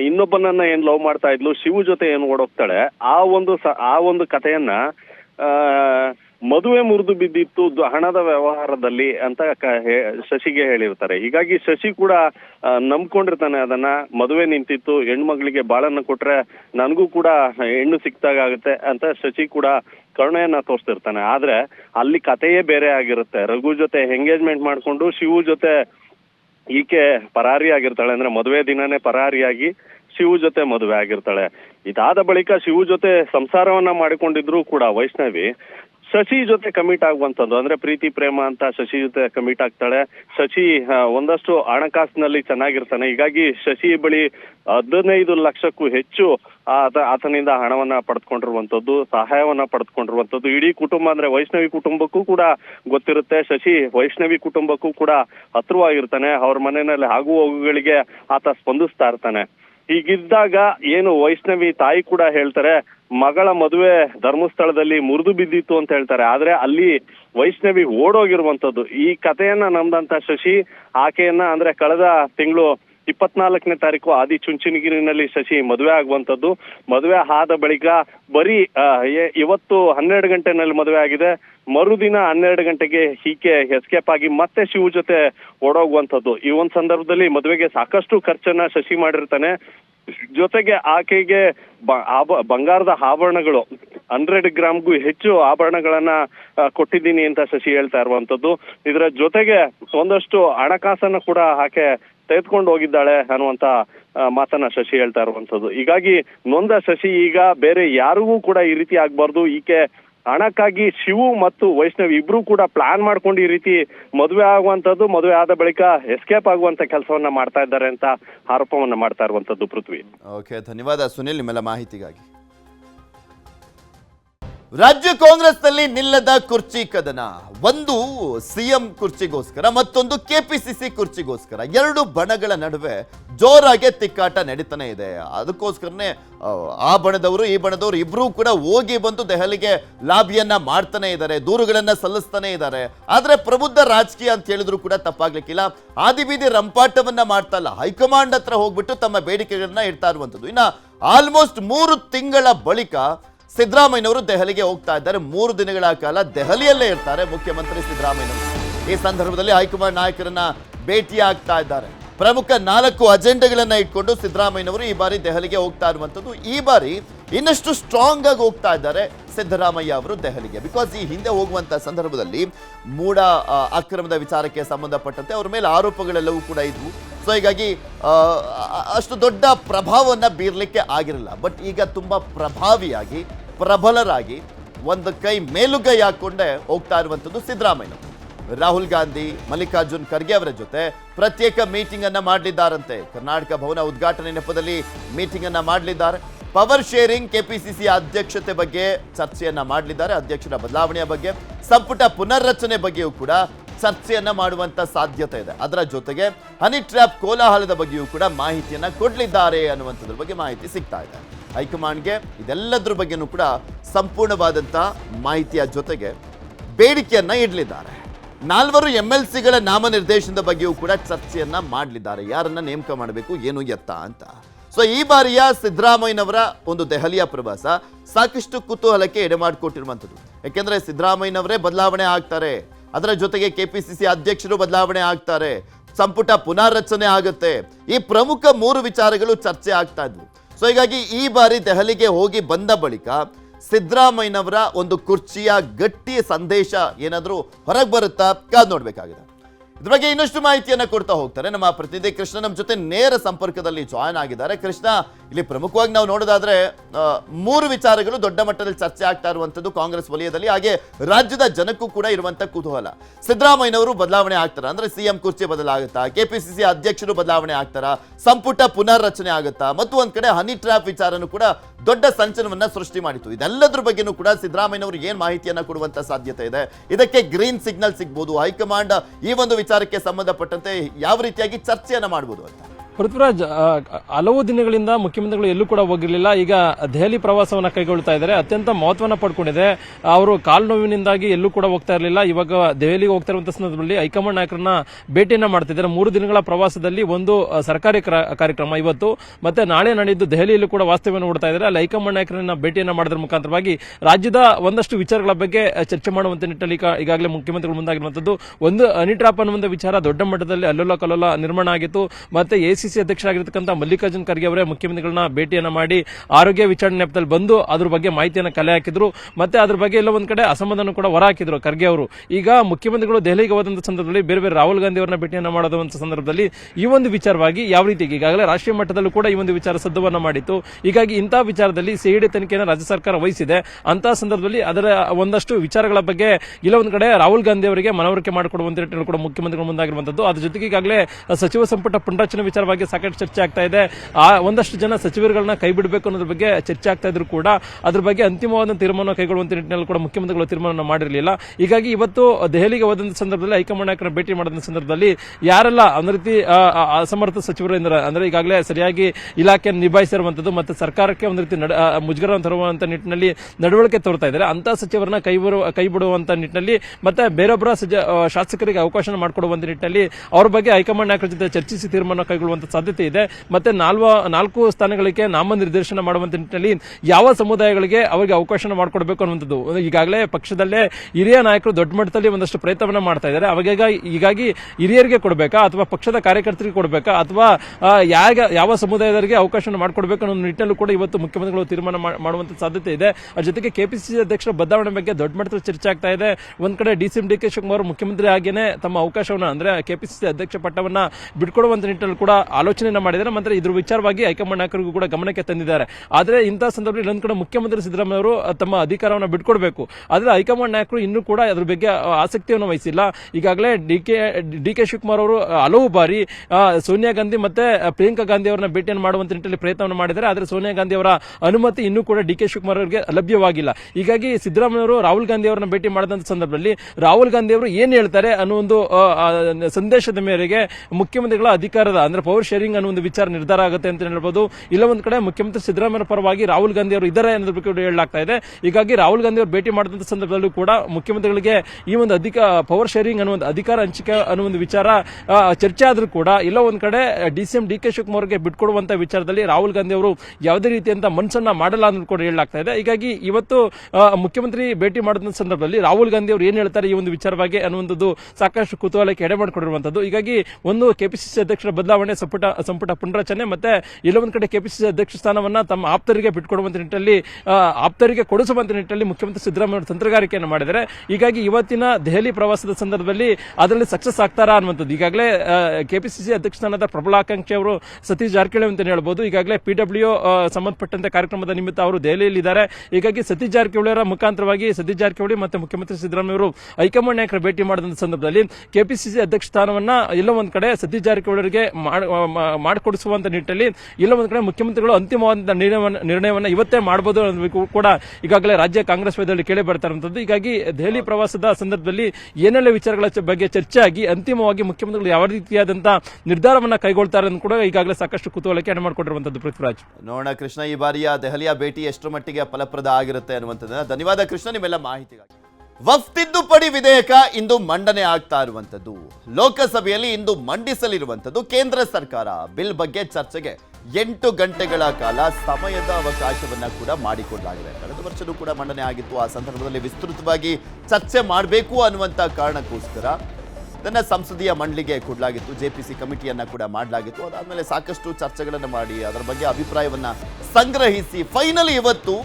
ಇನ್ನೊಬ್ಬನನ್ನ ಏನ್ ಲವ್ ಮಾಡ್ತಾ ಇದ್ಲು ಶಿವು ಜೊತೆ ಏನ್ ಓಡೋಗ್ತಾಳೆ ಆ ಒಂದು ಆ ಒಂದು ಕಥೆಯನ್ನ ಆ, ಮದುವೆ ಮುರಿದು ಬಿದ್ದಿತ್ತು ಹಣದ ವ್ಯವಹಾರದಲ್ಲಿ ಅಂತ ಶಶಿಗೆ ಹೇಳಿರ್ತಾರೆ. ಹೀಗಾಗಿ ಶಶಿ ಕೂಡ ನಂಬ್ಕೊಂಡಿರ್ತಾನೆ ಅದನ್ನ. ಮದುವೆ ನಿಂತಿತ್ತು, ಹೆಣ್ಮಗಳಿಗೆ ಬಾಳನ್ನ ಕೊಟ್ರೆ ನನಗೂ ಕೂಡ ಹೆಣ್ಣು ಸಿಕ್ತಾಗುತ್ತೆ ಅಂತ ಶಶಿ ಕೂಡ ಕರುಣೆಯನ್ನ ತೋರಿಸ್ತಿರ್ತಾನೆ. ಆದ್ರೆ ಅಲ್ಲಿ ಕಥೆಯೇ ಬೇರೆ ಆಗಿರುತ್ತೆ. ರಘು ಜೊತೆ ಎಂಗೇಜ್ಮೆಂಟ್ ಮಾಡ್ಕೊಂಡು ಶಿವು ಜೊತೆ ಈಕೆ ಪರಾರಿ ಆಗಿರ್ತಾಳೆ. ಅಂದ್ರೆ ಮದುವೆ ದಿನನೇ ಪರಾರಿಯಾಗಿ ಶಿವು ಜೊತೆ ಮದುವೆ ಆಗಿರ್ತಾಳೆ. ಇದಾದ ಬಳಿಕ ಶಿವು ಜೊತೆ ಸಂಸಾರವನ್ನ ಮಾಡಿಕೊಂಡಿದ್ರು ಕೂಡ ವೈಷ್ಣವಿ. ಶಶಿ ಜೊತೆ ಕಮಿಟ್ ಆಗುವಂತದ್ದು ಅಂದ್ರೆ ಪ್ರೀತಿ, ಪ್ರೇಮ ಅಂತ ಶಶಿ ಜೊತೆ ಕಮಿಟ್ ಆಗ್ತಾಳೆ. ಶಶಿ ಒಂದಷ್ಟು ಹಣಕಾಸಿನಲ್ಲಿ ಚೆನ್ನಾಗಿರ್ತಾನೆ. ಹೀಗಾಗಿ ಶಶಿ ಬಳಿ ಹದಿನೈದು ಲಕ್ಷಕ್ಕೂ ಹೆಚ್ಚು ಆತ, ಆತನಿಂದ ಹಣವನ್ನ ಪಡೆದುಕೊಂಡಿರುವಂತದ್ದು ಸಹಾಯವನ್ನ ಪಡೆದುಕೊಂಡಿರುವಂತದ್ದು ಇಡೀ ಕುಟುಂಬ ಅಂದ್ರೆ ವೈಷ್ಣವಿ ಕುಟುಂಬಕ್ಕೂ ಕೂಡ ಗೊತ್ತಿರುತ್ತೆ. ಶಶಿ ವೈಷ್ಣವಿ ಕುಟುಂಬಕ್ಕೂ ಕೂಡ ಹತ್ರವಾಗಿರ್ತಾನೆ. ಅವ್ರ ಮನೆಯಲ್ಲಿ ಆಗು ಹೋಗುಗಳಿಗೆ ಆತ ಸ್ಪಂದಿಸ್ತಾ ಇರ್ತಾನೆ. ಹೀಗಿದ್ದಾಗ ಏನು ವೈಷ್ಣವಿ ತಾಯಿ ಕೂಡ ಹೇಳ್ತಾರೆ, ಮಗಳ ಮದುವೆ ಧರ್ಮಸ್ಥಳದಲ್ಲಿ ಮುರಿದು ಬಿದ್ದಿತ್ತು ಅಂತ ಹೇಳ್ತಾರೆ. ಆದ್ರೆ ಅಲ್ಲಿ ವೈಷ್ಣವಿ ಓಡೋಗಿರುವಂತದ್ದು ಈ ಕಥೆಯನ್ನ ನಂಬಂತ ಶಶಿ, ಆಕೆಯನ್ನ ಅಂದ್ರೆ ಕಳೆದ ತಿಂಗಳು ಇಪ್ಪತ್ನಾಲ್ಕನೇ ತಾರೀಕು ಆದಿ ಚುಂಚನಗಿರಿನಲ್ಲಿ ಶಶಿ ಮದುವೆ ಆಗುವಂತದ್ದು ಮದುವೆ ಆದ ಬಳಿಕ ಬರೀ ಇವತ್ತು ಹನ್ನೆರಡು ಗಂಟೆನಲ್ಲಿ ಮದುವೆ ಆಗಿದೆ. ಮರುದಿನ ಹನ್ನೆರಡು ಗಂಟೆಗೆ ಹೀಗೆ ಎಸ್ಕೇಪ್ ಆಗಿ ಮತ್ತೆ ಶಿವ ಜೊತೆ ಓಡೋಗುವಂಥದ್ದು. ಈ ಒಂದು ಸಂದರ್ಭದಲ್ಲಿ ಮದುವೆಗೆ ಸಾಕಷ್ಟು ಖರ್ಚನ್ನ ಶಶಿ ಮಾಡಿರ್ತಾನೆ. ಜೊತೆಗೆ ಆಕೆಗೆ ಬಂಗಾರದ ಆಭರಣಗಳು ಹಂಡ್ರೆಡ್ ಗ್ರಾಮ್ಗೂ ಹೆಚ್ಚು ಆಭರಣಗಳನ್ನ ಕೊಟ್ಟಿದ್ದೀನಿ ಅಂತ ಶಶಿ ಹೇಳ್ತಾ ಇರುವಂತದ್ದು ಇದರ ಜೊತೆಗೆ ಒಂದಷ್ಟು ಹಣಕಾಸನ್ನು ಕೂಡ ಆಕೆ ತೆಗೆದುಕೊಂಡು ಹೋಗಿದ್ದಾಳೆ ಅನ್ನುವಂತ ಮಾತನ್ನ ಶಶಿ ಹೇಳ್ತಾ ಇರುವಂತದ್ದು ಹೀಗಾಗಿ ನೊಂದ ಶಶಿ ಈಗ ಬೇರೆ ಯಾರಿಗೂ ಕೂಡ ಈ ರೀತಿ ಆಗ್ಬಾರ್ದು. ಈಕೆ ಹಣಕ್ಕಾಗಿ ಶಿವು ಮತ್ತು ವೈಷ್ಣವ್ ಇಬ್ರು ಕೂಡ ಪ್ಲಾನ್ ಮಾಡ್ಕೊಂಡು ಈ ರೀತಿ ಮದುವೆ ಆಗುವಂತದ್ದು ಮದುವೆ ಆದ ಬಳಿಕ ಎಸ್ಕೇಪ್ ಆಗುವಂತ ಕೆಲಸವನ್ನ ಮಾಡ್ತಾ ಇದ್ದಾರೆ ಅಂತ ಆರೋಪವನ್ನ ಮಾಡ್ತಾ ಇರುವಂತದ್ದು ಪೃಥ್ವಿ. ಓಕೆ ಧನ್ಯವಾದ. ಸುನಿಲ್, ನಿಮ್ಮೆಲ್ಲ ಮಾಹಿತಿಗಾಗಿ. ರಾಜ್ಯ ಕಾಂಗ್ರೆಸ್ನಲ್ಲಿ ನಿಲ್ಲದ ಕುರ್ಚಿ ಕದನ. ಒಂದು ಸಿಎಂ ಕುರ್ಚಿಗೋಸ್ಕರ ಮತ್ತೊಂದು ಕೆಪಿಸಿಸಿ ಕುರ್ಚಿಗೋಸ್ಕರ. ಎರಡು ಬಣಗಳ ನಡುವೆ ಜೋರಾಗಿ ತಿಕ್ಕಾಟ ನಡೀತಾನೆ ಇದೆ. ಅದಕ್ಕೋಸ್ಕರನೇ ಆ, ಬಣದವರು ಈ ಬಣದವರು ಇಬ್ಬರೂ ಕೂಡ ಹೋಗಿ ಬಂದು ದೆಹಲಿಗೆ ಲಾಬಿಯನ್ನ ಮಾಡ್ತಾನೆ ಇದ್ದಾರೆ ದೂರುಗಳನ್ನ ಸಲ್ಲಿಸ್ತಾನೆ ಇದ್ದಾರೆ. ಆದ್ರೆ ಪ್ರಬುದ್ಧ ರಾಜಕೀಯ ಅಂತ ಹೇಳಿದ್ರು ಕೂಡ ತಪ್ಪಾಗ್ಲಿಕ್ಕಿಲ್ಲ. ಆದಿಬೀದಿ ರಂಪಾಟವನ್ನ ಮಾಡ್ತಾ ಇಲ್ಲ. ಹೈಕಮಾಂಡ್ ಹತ್ರ ಹೋಗ್ಬಿಟ್ಟು ತಮ್ಮ ಬೇಡಿಕೆಗಳನ್ನ ಇಡ್ತಾ ಇರುವಂಥದ್ದು. ಇನ್ನ ಆಲ್ಮೋಸ್ಟ್ ಮೂರು ತಿಂಗಳ ಬಳಿಕ ಸಿದ್ದರಾಮಯ್ಯನವರು ದೆಹಲಿಗೆ ಹೋಗ್ತಾ ಇದ್ದಾರೆ. ಮೂರು ದಿನಗಳ ಕಾಲ ದೆಹಲಿಯಲ್ಲೇ ಇರ್ತಾರೆ ಮುಖ್ಯಮಂತ್ರಿ ಸಿದ್ದರಾಮಯ್ಯನವರು. ಈ ಸಂದರ್ಭದಲ್ಲಿ ಹೈಕಮಾಂಡ್ ನಾಯಕರನ್ನ ಭೇಟಿ ಆಗ್ತಾ ಇದ್ದಾರೆ. ಪ್ರಮುಖ ನಾಲ್ಕು ಅಜೆಂಡಾಗಳನ್ನ ಇಟ್ಕೊಂಡು ಸಿದ್ದರಾಮಯ್ಯನವರು ಈ ಬಾರಿ ದೆಹಲಿಗೆ ಹೋಗ್ತಾ ಇರುವಂತದ್ದು ಈ ಬಾರಿ ಇನ್ನಷ್ಟು ಸ್ಟ್ರಾಂಗ್ ಆಗಿ ಹೋಗ್ತಾ ಇದ್ದಾರೆ ಸಿದ್ದರಾಮಯ್ಯ ಅವರು ದೆಹಲಿಗೆ. ಬಿಕಾಸ್ ಈ ಹಿಂದೆ ಹೋಗುವಂತ ಸಂದರ್ಭದಲ್ಲಿ ಮೂಡ ಅಕ್ರಮದ ವಿಚಾರಕ್ಕೆ ಸಂಬಂಧಪಟ್ಟಂತೆ ಅವ್ರ ಮೇಲೆ ಆರೋಪಗಳೆಲ್ಲವೂ ಕೂಡ ಇದ್ವು. ಸೊ ಹೀಗಾಗಿ ಅಷ್ಟು ದೊಡ್ಡ ಪ್ರಭಾವವನ್ನು ಬೀರಲಿಕ್ಕೆ ಆಗಿರಲಿಲ್ಲ ಬಟ್ ಈಗ ತುಂಬ ಪ್ರಭಾವಿಯಾಗಿ ಪ್ರಬಲರಾಗಿ ಒಂದು ಕೈ ಮೇಲುಗೈ ಹಾಕೊಂಡೇ ಹೋಗ್ತಾ ಇರುವಂಥದ್ದು ಸಿದ್ದರಾಮಯ್ಯ. ರಾಹುಲ್ ಗಾಂಧಿ, ಮಲ್ಲಿಕಾರ್ಜುನ್ ಖರ್ಗೆ ಅವರ ಜೊತೆ ಪ್ರತ್ಯೇಕ ಮೀಟಿಂಗ್ ಅನ್ನ ಮಾಡಲಿದ್ದಾರಂತೆ. ಕರ್ನಾಟಕ ಭವನ ಉದ್ಘಾಟನೆ ನೆಪದಲ್ಲಿ ಮೀಟಿಂಗ್ ಅನ್ನ ಮಾಡಲಿದ್ದಾರೆ. ಪವರ್ ಶೇರಿಂಗ್ ಕೆಪಿಸಿಸಿ ಅಧ್ಯಕ್ಷತೆ ಬಗ್ಗೆ ಚರ್ಚೆಯನ್ನ ಮಾಡಲಿದ್ದಾರೆ. ಅಧ್ಯಕ್ಷರ ಬದಲಾವಣೆಯ ಬಗ್ಗೆ, ಸಂಪುಟ ಪುನರ್ರಚನೆ ಬಗ್ಗೆಯೂ ಕೂಡ ಚರ್ಚೆಯನ್ನ ಮಾಡುವಂತ ಸಾಧ್ಯತೆ ಇದೆ. ಅದರ ಜೊತೆಗೆ ಹನಿ ಟ್ರ್ಯಾಪ್ ಕೋಲಾಹಲದ ಬಗ್ಗೆಯೂ ಕೂಡ ಮಾಹಿತಿಯನ್ನ ಕೊಡಲಿದ್ದಾರೆ ಅನ್ನುವಂಥದ್ರ ಬಗ್ಗೆ ಮಾಹಿತಿ ಸಿಗ್ತಾ ಇದೆ. ಹೈಕಮಾಂಡ್ಗೆ ಇದೆಲ್ಲದ್ರ ಬಗ್ಗೆನೂ ಕೂಡ ಸಂಪೂರ್ಣವಾದಂಥ ಮಾಹಿತಿಯ ಜೊತೆಗೆ ಬೇಡಿಕೆಯನ್ನ ಇಡಲಿದ್ದಾರೆ. ನಾಲ್ವರು ಎಂ ಎಲ್ ಸಿಗಳ ನಾಮನಿರ್ದೇಶನದ ಬಗ್ಗೆಯೂ ಕೂಡ ಚರ್ಚೆಯನ್ನ ಮಾಡಲಿದ್ದಾರೆ. ಯಾರನ್ನ ನೇಮಕ ಮಾಡಬೇಕು, ಏನು ಎತ್ತ ಅಂತ. ಸೊ ಈ ಬಾರಿಯ ಸಿದ್ದರಾಮಯ್ಯನವರ ಒಂದು ದೆಹಲಿಯ ಪ್ರವಾಸ ಸಾಕಷ್ಟು ಕುತೂಹಲಕ್ಕೆ ಎಡೆಮಾಡಿಕೊಟ್ಟಿರುವಂಥದ್ದು. ಯಾಕೆಂದ್ರೆ ಸಿದ್ದರಾಮಯ್ಯನವರೇ ಬದಲಾವಣೆ ಆಗ್ತಾರೆ. ಅದರ ಜೊತೆಗೆ ಕೆಪಿಸಿಸಿ ಅಧ್ಯಕ್ಷರು ಬದಲಾವಣೆ ಆಗ್ತಾರೆ. ಸಂಪುಟ ಪುನಾರಚನೆ ಆಗುತ್ತೆ. ಈ ಪ್ರಮುಖ ಮೂರು ವಿಚಾರಗಳು ಚರ್ಚೆ ಆಗ್ತಾ ಇದ್ವು. ಸೊ ಹೀಗಾಗಿ ಈ ಬಾರಿ ದೆಹಲಿಗೆ ಹೋಗಿ ಬಂದ ಬಳಿಕ ಸಿದ್ದರಾಮಯ್ಯನವರ ಒಂದು ಕುರ್ಚಿಯ ಗಟ್ಟಿ ಸಂದೇಶ ಏನಾದರೂ ಹೊರಗೆ ಬರುತ್ತಾ ಕಾದು ನೋಡ್ಬೇಕಾಗಿದೆ. ಇದ್ರ ಬಗ್ಗೆ ಇನ್ನಷ್ಟು ಮಾಹಿತಿಯನ್ನ ಕೊಡ್ತಾ ಹೋಗ್ತಾರೆ. ನಮ್ಮ ಪ್ರತಿನಿಧಿ ಕೃಷ್ಣ ನಮ್ಮ ಜೊತೆ ನೇರ ಸಂಪರ್ಕದಲ್ಲಿ ಜಾಯ್ನ್ ಆಗಿದ್ದಾರೆ. ಕೃಷ್ಣ, ಇಲ್ಲಿ ಪ್ರಮುಖವಾಗಿ ನಾವು ನೋಡೋದಾದ್ರೆ ಮೂರು ವಿಚಾರಗಳು ದೊಡ್ಡ ಮಟ್ಟದಲ್ಲಿ ಚರ್ಚೆ ಆಗ್ತಾ ಇರುವಂತದ್ದು ಕಾಂಗ್ರೆಸ್ ವಲಯದಲ್ಲಿ, ಹಾಗೆ ರಾಜ್ಯದ ಜನಕ್ಕೂ ಕೂಡ ಇರುವಂತ ಕುತೂಹಲ. ಸಿದ್ದರಾಮಯ್ಯನವರು ಬದಲಾವಣೆ ಆಗ್ತಾರ. ಅಂದ್ರೆ ಸಿಎಂ ಕುರ್ಚಿ ಬದಲಾಗುತ್ತಾ, ಕೆಪಿಸಿಸಿ ಅಧ್ಯಕ್ಷರು ಬದಲಾವಣೆ ಆಗ್ತಾರಾ, ಸಂಪುಟ ಪುನರ್ರಚನೆ ಆಗುತ್ತಾ, ಮತ್ತು ಒಂದ್ ಕಡೆ ಹನಿ ಟ್ರ್ಯಾಪ್ ವಿಚಾರನೂ ಕೂಡ ದೊಡ್ಡ ಸಂಚಲನವನ್ನ ಸೃಷ್ಟಿ ಮಾಡಿತು ಇದೆಲ್ಲದ್ರ ಬಗ್ಗೆನೂ ಕೂಡ ಸಿದ್ದರಾಮಯ್ಯನವರು ಏನ್ ಮಾಹಿತಿಯನ್ನ ಕೊಡುವಂತ ಸಾಧ್ಯತೆ ಇದೆ? ಇದಕ್ಕೆ ಗ್ರೀನ್ ಸಿಗ್ನಲ್ ಸಿಗ್ಬೋದು. ಹೈಕಮಾಂಡ್ ಈ ಒಂದು ವಿಚಾರಕ್ಕೆ ಸಂಬಂಧಪಟ್ಟಂತೆ ಯಾವ ರೀತಿಯಾಗಿ ಚರ್ಚೆಯನ್ನು ಮಾಡ್ಬೋದು ಅಂತ. ಪೃಥ್ವಿರಾಜ್ ಹಲವು ದಿನಗಳಿಂದ ಮುಖ್ಯಮಂತ್ರಿಗಳು ಎಲ್ಲೂ ಕೂಡ ಹೋಗಿರಲಿಲ್ಲ. ಈಗ ದೆಹಲಿ ಪ್ರವಾಸವನ್ನ ಕೈಗೊಳ್ತಾ ಇದ್ದಾರೆ. ಅತ್ಯಂತ ಮಹತ್ವನ ಪಡ್ಕೊಂಡಿದೆ. ಅವರು ಕಾಲು ನೋವಿನಿಂದಾಗಿ ಎಲ್ಲೂ ಕೂಡ ಹೋಗ್ತಾ ಇರಲಿಲ್ಲ. ಇವಾಗ ದೆಹಲಿಗೆ ಹೋಗ್ತಾ ಇರುವಂತಹ ಸಂದರ್ಭದಲ್ಲಿ ಹೈಕಮಾಂಡ್ ನಾಯಕರನ್ನ ಭೇಟಿಯನ್ನ ಮಾಡ್ತಿದ್ದಾರೆ. ಮೂರು ದಿನಗಳ ಪ್ರವಾಸದಲ್ಲಿ ಒಂದು ಸರ್ಕಾರಿ ಕ್ರ- ಕಾರ್ಯಕ್ರಮ ಇವತ್ತು. ಮತ್ತೆ ನಾಳೆ ನಡೆಯಿದ್ದು ದೆಹಲಿಯಲ್ಲೂ ಕೂಡ ವಾಸ್ತವ್ಯವನ್ನು ಹೂಡ್ತಾ ಇದ್ದಾರೆ. ಅಲ್ಲಿ ಹೈಕಮಾಂಡ್ ನಾಯಕರನ್ನ ಭೇಟಿಯನ್ನ ಮಾಡಿದ್ರ ಮುಖಾಂತರವಾಗಿ ರಾಜ್ಯದ ಒಂದಷ್ಟು ವಿಚಾರಗಳ ಬಗ್ಗೆ ಚರ್ಚೆ ಮಾಡುವಂತ ನಿಟ್ಟಲ್ಲಿ ಈಗ- ಈಗಾಗಲೇ ಮುಖ್ಯಮಂತ್ರಿಗಳು ಮುಂದಾಗಿರುವಂತದ್ದು. ಒಂದು ಅನಿಟ್ರಾಪ್ ಅನ್ನುವಂಥ ವಿಚಾರ ದೊಡ್ಡ ಮಟ್ಟದಲ್ಲಿ ಅಲ್ಲೋಲ ಕಲ್ಲೋಲ ನಿರ್ಮಾಣ ಆಗಿತ್ತು. ಮತ್ತೆ ಎಸಿಸಿ ಅಧ್ಯಕ್ಷರಾಗಿರ್ತಕ್ಕಂಥ ಮಲ್ಲಿಕಾರ್ಜುನ್ ಖರ್ಗೆ ಅವರೇ ಮುಖ್ಯಮಂತ್ರಿಗಳನ್ನ ಭೇಟಿಯನ್ನ ಮಾಡಿ ಆರೋಗ್ಯ ವಿಚಾರಣೆ ನೆಪದಲ್ಲಿ ಬಂದು ಅದ್ರ ಬಗ್ಗೆ ಮಾಹಿತಿಯನ್ನ ಕಲೆ ಹಾಕಿದ್ರು. ಮತ್ತೆ ಅದ್ರ ಬಗ್ಗೆ ಎಲ್ಲ ಒಂದ್ ಕಡೆ ಅಸಮಾಧಾನ ಕೂಡ ಹೊರ ಹಾಕಿದ್ರು ಖರ್ಗೆ ಅವರು. ಈಗ ಮುಖ್ಯಮಂತ್ರಿಗಳು ದೆಹಲಿಗೆ ಹೋದಂತ ಸಂದರ್ಭದಲ್ಲಿ ಬೇರೆ ಬೇರೆ ರಾಹುಲ್ ಗಾಂಧಿ ಅವರನ್ನ ಭೇಟಿಯನ್ನ ಮಾಡೋದಂತ ಸಂದರ್ಭದಲ್ಲಿ ಈ ಒಂದು ವಿಚಾರವಾಗಿ ಯಾವ ರೀತಿ ಈಗಾಗಲೇ ರಾಷ್ಟ್ರೀಯ ಮಟ್ಟದಲ್ಲೂ ಕೂಡ ಈ ಒಂದು ವಿಚಾರ ಸದ್ದವನ್ನ ಮಾಡಿತ್ತು. ಹೀಗಾಗಿ ಇಂತಹ ವಿಚಾರದಲ್ಲಿ ಸಿಇಡಿ ತನಿಖೆಯನ್ನು ರಾಜ್ಯ ಸರ್ಕಾರ ವಹಿಸಿದೆ. ಅಂತಹ ಸಂದರ್ಭದಲ್ಲಿ ಅದರ ಒಂದಷ್ಟು ವಿಚಾರಗಳ ಬಗ್ಗೆ ಇಲ್ಲ ಕಡೆ ರಾಹುಲ್ ಗಾಂಧಿ ಅವರಿಗೆ ಮನವರಿಕೆ ಮಾಡಿಕೊಡುವಂತ ಕೂಡ ಮುಖ್ಯಮಂತ್ರಿಗಳು ಮುಂದಾಗಿರುವಂತದ್ದು. ಅದ್ರ ಜೊತೆಗೆ ಈಗಾಗಲೇ ಸಚಿವ ಸಂಪುಟ ಪುನರಚನೆ ವಿಚಾರವಾಗಿ ಸಾಕಷ್ಟು ಚರ್ಚೆ ಆಗ್ತಾ ಇದೆ. ಆ ಒಂದಷ್ಟು ಜನ ಸಚಿವರುಗಳನ್ನ ಕೈ ಬಿಡಬೇಕು ಅನ್ನೋದ್ರ ಬಗ್ಗೆ ಚರ್ಚೆ ಆಗ್ತಾ ಇದ್ರು ಕೂಡ ಅದ್ರ ಬಗ್ಗೆ ಅಂತಿಮವಾದ ತೀರ್ಮಾನ ಕೈಗೊಳ್ಳುವಂತ ನಿಟ್ಟಿನಲ್ಲಿ ಕೂಡ ಮುಖ್ಯಮಂತ್ರಿಗಳು ತೀರ್ಮಾನ ಮಾಡಿರಲಿಲ್ಲ. ಹೀಗಾಗಿ ಇವತ್ತು ದೆಹಲಿಗೆ ಹೋದಂತ ಸಂದರ್ಭದಲ್ಲಿ ಹೈಕಮಾಂಡ್ ನಾಯಕರ ಭೇಟಿ ಮಾಡಿದ ಸಂದರ್ಭದಲ್ಲಿ ಯಾರೆಲ್ಲ ಒಂದು ರೀತಿ ಅಸಮರ್ಥ ಸಚಿವರು ಅಂದ್ರೆ ಈಗಾಗಲೇ ಸರಿಯಾಗಿ ಇಲಾಖೆಯನ್ನು ನಿಭಾಯಿಸಿರುವಂತದ್ದು ಮತ್ತೆ ಸರ್ಕಾರಕ್ಕೆ ಒಂದ್ ರೀತಿ ಮುಜುಗರ ತರುವಂತ ನಿಟ್ಟಿನಲ್ಲಿ ನಡವಳಿಕೆ ತೋರ್ತಾ ಇದ್ದಾರೆ. ಅಂತ ಸಚಿವರನ್ನ ಕೈ ಕೈ ಬಿಡುವಂತ ನಿಟ್ಟಿನಲ್ಲಿ ಮತ್ತೆ ಬೇರೊಬ್ಬರ ಶಾಸಕರಿಗೆ ಅವಕಾಶ ಮಾಡಿಕೊಡುವಂತ ನಿಟ್ಟಿನಲ್ಲಿ ಅವ್ರ ಬಗ್ಗೆ ಹೈಕಮಾಂಡ್ ನಾಯಕರ ಜೊತೆ ಚರ್ಚಿಸಿ ತೀರ್ಮಾನ ಕೈಗೊಳ್ಳುವಂತ ಸಾಧ್ಯತೆ ಇದೆ. ಮತ್ತೆ ನಾಲ್ವ, ನಾಲ್ಕು ಸ್ಥಾನಗಳಿಗೆ ನಾಮನಿರ್ದೇಶನ ಮಾಡುವಂತ ನಿಟ್ಟಿನಲ್ಲಿ ಯಾವ ಸಮುದಾಯಗಳಿಗೆ ಅವರಿಗೆ ಅವಕಾಶ ಮಾಡಿಕೊಡ್ಬೇಕು ಅನ್ನುವಂಥದ್ದು. ಈಗಾಗಲೇ ಪಕ್ಷದಲ್ಲೇ ಹಿರಿಯ ನಾಯಕರು ದೊಡ್ಡ ಮಟ್ಟದಲ್ಲಿ ಒಂದಷ್ಟು ಪ್ರಯತ್ನವನ್ನ ಮಾಡ್ತಾ ಇದ್ದಾರೆ. ಅವಾಗ ಹೀಗಾಗಿ ಹಿರಿಯರಿಗೆ ಕೊಡಬೇಕಾ ಅಥವಾ ಪಕ್ಷದ ಕಾರ್ಯಕರ್ತರಿಗೆ ಕೊಡಬೇಕಾ ಅಥವಾ ಯಾವ ಯಾವ ಸಮುದಾಯದವರಿಗೆ ಅವಕಾಶ ಮಾಡಿಕೊಡ್ಬೇಕು ಅನ್ನೋ ನಿಟ್ಟಿನಲ್ಲೂ ಕೂಡ ಇವತ್ತು ಮುಖ್ಯಮಂತ್ರಿಗಳು ತೀರ್ಮಾನ ಮಾಡುವಂತ ಸಾಧ್ಯತೆ ಇದೆ. ಅದ್ರ ಜೊತೆಗೆ ಕೆಪಿಸಿಸಿ ಅಧ್ಯಕ್ಷರ ಬದಲಾವಣೆ ಬಗ್ಗೆ ದೊಡ್ಡ ಮಟ್ಟದಲ್ಲಿ ಚರ್ಚೆ ಆಗ್ತಾ ಇದೆ. ಒಂದ್ ಕಡೆ D C M D K Shivakumar ಮುಖ್ಯಮಂತ್ರಿ ಆಗೇನೆ ತಮ್ಮ ಅವಕಾಶವನ್ನ ಅಂದ್ರೆ ಕೆಪಿಸಿಸಿ ಅಧ್ಯಕ್ಷ ಪಟ್ಟವನ್ನ ಬಿಟ್ಕೊಡುವಂತ ನಿಟ್ಟಿನಲ್ಲಿ ಕೂಡ ಆಲೋಚನೆಯನ್ನ ಮಾಡಿದ್ದಾರೆ. ಮಾತ್ರ ಇದ್ರ ವಿಚಾರವಾಗಿ ಹೈಕಮಾಂಡ್ ನಾಯಕರಿಗೂ ಕೂಡ ಗಮನಕ್ಕೆ ತಂದಿದ್ದಾರೆ. ಆದ್ರೆ ಇಂತಹ ಸಂದರ್ಭದಲ್ಲಿ ಇನ್ನೊಂದು ಕಡೆ ಮುಖ್ಯಮಂತ್ರಿ ಸಿದ್ದರಾಮಯ್ಯ ಅವರು ತಮ್ಮ ಅಧಿಕಾರವನ್ನು ಬಿಟ್ಕೊಡ್ಬೇಕು. ಆದ್ರೆ ಹೈಕಮಾಂಡ್ ನಾಯಕರು ಇನ್ನೂ ಕೂಡ ಅದ್ರ ಬಗ್ಗೆ ಆಸಕ್ತಿಯನ್ನು ವಹಿಸಿಲ್ಲ. ಈಗಾಗಲೇ D K D K Shivakumar ಅವರು ಹಲವು ಬಾರಿ ಸೋನಿಯಾ ಗಾಂಧಿ ಮತ್ತೆ ಪ್ರಿಯಾಂಕಾ ಗಾಂಧಿ ಅವರನ್ನ ಭೇಟಿಯನ್ನು ಮಾಡುವಂತ ನಿಟ್ಟಿನಲ್ಲಿ ಪ್ರಯತ್ನವನ್ನು ಮಾಡಿದ್ದಾರೆ. ಆದ್ರೆ ಸೋನಿಯಾ ಗಾಂಧಿ ಅವರ ಅನುಮತಿ ಇನ್ನೂ ಕೂಡ ಡಿ ಕೆ ಶಿವಕುಮಾರ್ ಅವರಿಗೆ ಲಭ್ಯವಾಗಿಲ್ಲ. ಹೀಗಾಗಿ ಸಿದ್ದರಾಮಯ್ಯ ಅವರು ರಾಹುಲ್ ಗಾಂಧಿ ಅವರನ್ನ ಭೇಟಿ ಮಾಡಿದಂತ ಸಂದರ್ಭದಲ್ಲಿ ರಾಹುಲ್ ಗಾಂಧಿ ಅವರು ಏನ್ ಹೇಳ್ತಾರೆ ಅನ್ನೋ ಒಂದು ಸಂದೇಶದ ಮೇರೆಗೆ ಮುಖ್ಯಮಂತ್ರಿಗಳ ಅಧಿಕಾರದ, ಅಂದ್ರೆ ಪವರ್ ಶೇರಿಂಗ್ ಅನ್ನೋ ಒಂದು ವಿಚಾರ ನಿರ್ಧಾರ ಆಗುತ್ತೆ ಅಂತ ಹೇಳ್ಬೋದು. ಇಲ್ಲ ಒಂದ್ ಕಡೆ ಮುಖ್ಯಮಂತ್ರಿ ಸಿದ್ದರಾಮಯ್ಯ ಪರವಾಗಿ ರಾಹುಲ್ ಗಾಂಧಿ ಅವರು ಇದ್ದಾರೆ ಅನ್ನೋದ್ರ ಬಗ್ಗೆ ಹೇಳಲಾಗ್ತಾ ಇದೆ. ಹೀಗಾಗಿ ರಾಹುಲ್ ಗಾಂಧಿ ಅವರು ಭೇಟಿ ಮಾಡಿದಂತ ಸಂದರ್ಭದಲ್ಲೂ ಕೂಡ ಮುಖ್ಯಮಂತ್ರಿಗಳಿಗೆ ಈ ಒಂದು ಅಧಿಕ ಪವರ್ ಶೇರಿಂಗ್ ಅನ್ನೋ ಒಂದು ಅಧಿಕಾರ ಹಂಚಿಕೆ ಅನ್ನೋ ಒಂದು ವಿಚಾರ ಚರ್ಚೆ ಆದ್ರೂ ಕೂಡ ಇಲ್ಲ ಒಂದ್ ಕಡೆ D C M D K ಶಿವಕುಮಾರ್ಗೆ ಬಿಟ್ಕೊಡುವಂತ ವಿಚಾರದಲ್ಲಿ ರಾಹುಲ್ ಗಾಂಧಿ ಅವರು ಯಾವುದೇ ರೀತಿಯಂತ ಮನಸ್ಸನ್ನ ಮಾಡಲ್ಲ ಅನ್ನೋದು ಕೂಡ ಹೇಳಲಾಗ್ತಾ ಇದೆ. ಹೀಗಾಗಿ ಇವತ್ತು ಮುಖ್ಯಮಂತ್ರಿ ಭೇಟಿ ಮಾಡಿದ ಸಂದರ್ಭದಲ್ಲಿ ರಾಹುಲ್ ಗಾಂಧಿ ಅವರು ಏನ್ ಹೇಳ್ತಾರೆ ಈ ಒಂದು ವಿಚಾರವಾಗಿ ಅನ್ನುವಂಥದ್ದು ಸಾಕಷ್ಟು ಕುತೂಹಲಕ್ಕೆ ಎಡೆ ಮಾಡಿಕೊಂಡಿರುವಂತದ್ದು. ಹೀಗಾಗಿ ಒಂದು ಕೆಪಿಸಿಸಿ ಅಧ್ಯಕ್ಷರ ಬದಲಾವಣೆ ಸಂಪುಟ ಸಂಪುಟ ಪುನರಚನೆ ಮತ್ತೆ ಎಲ್ಲೊಂದು ಕಡೆ ಕೆಪಿಸಿಸಿ ಅಧ್ಯಕ್ಷ ಸ್ಥಾನವನ್ನ ತಮ್ಮ ಆಪ್ತರಿಗೆ ಬಿಟ್ಕೊಡುವಂತ ನಿಟ್ಟಿನಲ್ಲಿ ಆಪ್ತರಿಗೆ ಕೊಡಿಸುವಂತ ನಿಟ್ಟಿನಲ್ಲಿ ಮುಖ್ಯಮಂತ್ರಿ ಸಿದ್ದರಾಮಯ್ಯ ತಂತ್ರಗಾರಿಕೆಯನ್ನು ಮಾಡಿದರೆ ಹೀಗಾಗಿ ಇವತ್ತಿನ ದೆಹಲಿ ಪ್ರವಾಸದ ಸಂದರ್ಭದಲ್ಲಿ ಅದರಲ್ಲಿ ಸಕ್ಸಸ್ ಆಗ್ತಾರಾ ಅನ್ನುವಂಥದ್ದು. ಈಗಾಗಲೇ ಕೆಪಿಸಿಸಿ ಅಧ್ಯಕ್ಷ ಸ್ಥಾನದ ಪ್ರಬಲ ಆಕಾಂಕ್ಷಿ ಅವರು ಸತೀಶ್ ಜಾರಕಿಹೊಳಿ ಅಂತ ಹೇಳ್ಬೋದು. ಈಗಾಗಲೇ ಪಿಡಬ್ಲ್ಯೂ ಸಂಬಂಧಪಟ್ಟಂತೆ ಕಾರ್ಯಕ್ರಮದ ನಿಮಿತ್ತ ಅವರು ದೆಹಲಿಯಲ್ಲಿ ಇದ್ದಾರೆ ಹೀಗಾಗಿ ಸತೀಶ್ ಜಾರಕಿಹೊಳಿ ಅವರ ಮುಖಾಂತರವಾಗಿ ಸತೀಶ್ ಜಾರಕಿಹೊಳಿ ಮತ್ತೆ ಮುಖ್ಯಮಂತ್ರಿ ಸಿದ್ದರಾಮಯ್ಯ ಅವರು ಹೈಕಮಾಂಡ್ ನಾಯಕರ ಭೇಟಿ ಮಾಡಿದಂಥ ಸಂದರ್ಭದಲ್ಲಿ ಕೆಪಿಸಿಸಿ ಅಧ್ಯಕ್ಷ ಸ್ಥಾನವನ್ನ ಎಲ್ಲೋ ಒಂದು ಕಡೆ ಸತೀಶ್ ಜಾರಕಿಹೊಳಿ ಅವರಿಗೆ ಮಾಡ್- ಮಾಡಿಕೊಡಿಸುವಂತ ನಿಟ್ಟಲ್ಲಿ ಇಲ್ಲ ಒಂದು ಕಡೆ ಮುಖ್ಯಮಂತ್ರಿಗಳು ಅಂತಿಮವಾದ ನಿರ್ಣಯವನ್ನ ಇವತ್ತೇ ಮಾಡಬಹುದು ಕೂಡ ಈಗಾಗಲೇ ರಾಜ್ಯ ಕಾಂಗ್ರೆಸ್ ವೇದದಲ್ಲಿ ಕೇಳಿ ಬರ್ತಾ ಇರುವಂತದ್ದು. ಹೀಗಾಗಿ ದೆಹಲಿ ಪ್ರವಾಸದ ಸಂದರ್ಭದಲ್ಲಿ ಏನೆಲ್ಲ ವಿಚಾರಗಳ ಬಗ್ಗೆ ಚರ್ಚೆ ಆಗಿ ಅಂತಿಮವಾಗಿ ಮುಖ್ಯಮಂತ್ರಿಗಳು ಯಾವ ರೀತಿಯಾದಂತಹ ನಿರ್ಧಾರವನ್ನ ಕೈಗೊಳ್ತಾರೆ ಅಂತ ಕೂಡ ಈಗಾಗಲೇ ಸಾಕಷ್ಟು ಕುತೂಹಲಕ್ಕೆ ಎಡೆ ಮಾಡಿಕೊಂಡಿರುವಂತದ್ದು ಪೃಥ್ವಿರಾಜ್. ನೋಡೋಣ ಕೃಷ್ಣ, ಈ ಬಾರಿಯ ದೆಹಲಿಯ ಭೇಟಿ ಎಷ್ಟರ ಮಟ್ಟಿಗೆ ಫಲಪ್ರದ ಆಗಿರುತ್ತೆ ಅನ್ನುವಂಥದ್ದನ್ನ. ಧನ್ಯವಾದ ಕೃಷ್ಣ, ನಿಮ್ಮೆಲ್ಲ ಮಾಹಿತಿಗಾಗಿ. ವಫ್ ತಿದ್ದುಪಡಿ ವಿಧೇಯಕ ಇಂದು ಮಂಡನೆ ಆಗ್ತಾ ಇರುವಂತದ್ದು ಲೋಕಸಭೆಯಲ್ಲಿ ಇಂದು ಮಂಡಿಸಲಿರುವಂತದ್ದು ಕೇಂದ್ರ ಸರ್ಕಾರ. ಬಿಲ್ ಬಗ್ಗೆ ಚರ್ಚೆಗೆ ಎಂಟು ಗಂಟೆಗಳ ಕಾಲ ಸಮಯದ ಅವಕಾಶವನ್ನ ಕೂಡ ಮಾಡಿಕೊಡಲಾಗಿದೆ. ಕಳೆದ ವರ್ಷದೂ ಕೂಡ ಮಂಡನೆ ಆಗಿತ್ತು. ಆ ಸಂದರ್ಭದಲ್ಲಿ ವಿಸ್ತೃತವಾಗಿ ಚರ್ಚೆ ಮಾಡಬೇಕು ಅನ್ನುವಂಥ ಕಾರಣಕ್ಕೋಸ್ಕರ ನನ್ನ ಸಂಸದೀಯ ಮಂಡಳಿಗೆ ಕೊಡಲಾಗಿತ್ತು. ಜೆ ಪಿ ಸಿ ಕಮಿಟಿಯನ್ನು ಕೂಡ ಮಾಡಲಾಗಿತ್ತು. ಅದಾದಮೇಲೆ ಸಾಕಷ್ಟು ಚರ್ಚೆಗಳನ್ನು ಮಾಡಿ ಅದರ ಬಗ್ಗೆ ಅಭಿಪ್ರಾಯವನ್ನ ಸಂಗ್ರಹಿಸಿ. ಫೈನಲಿ ಇವತ್ತು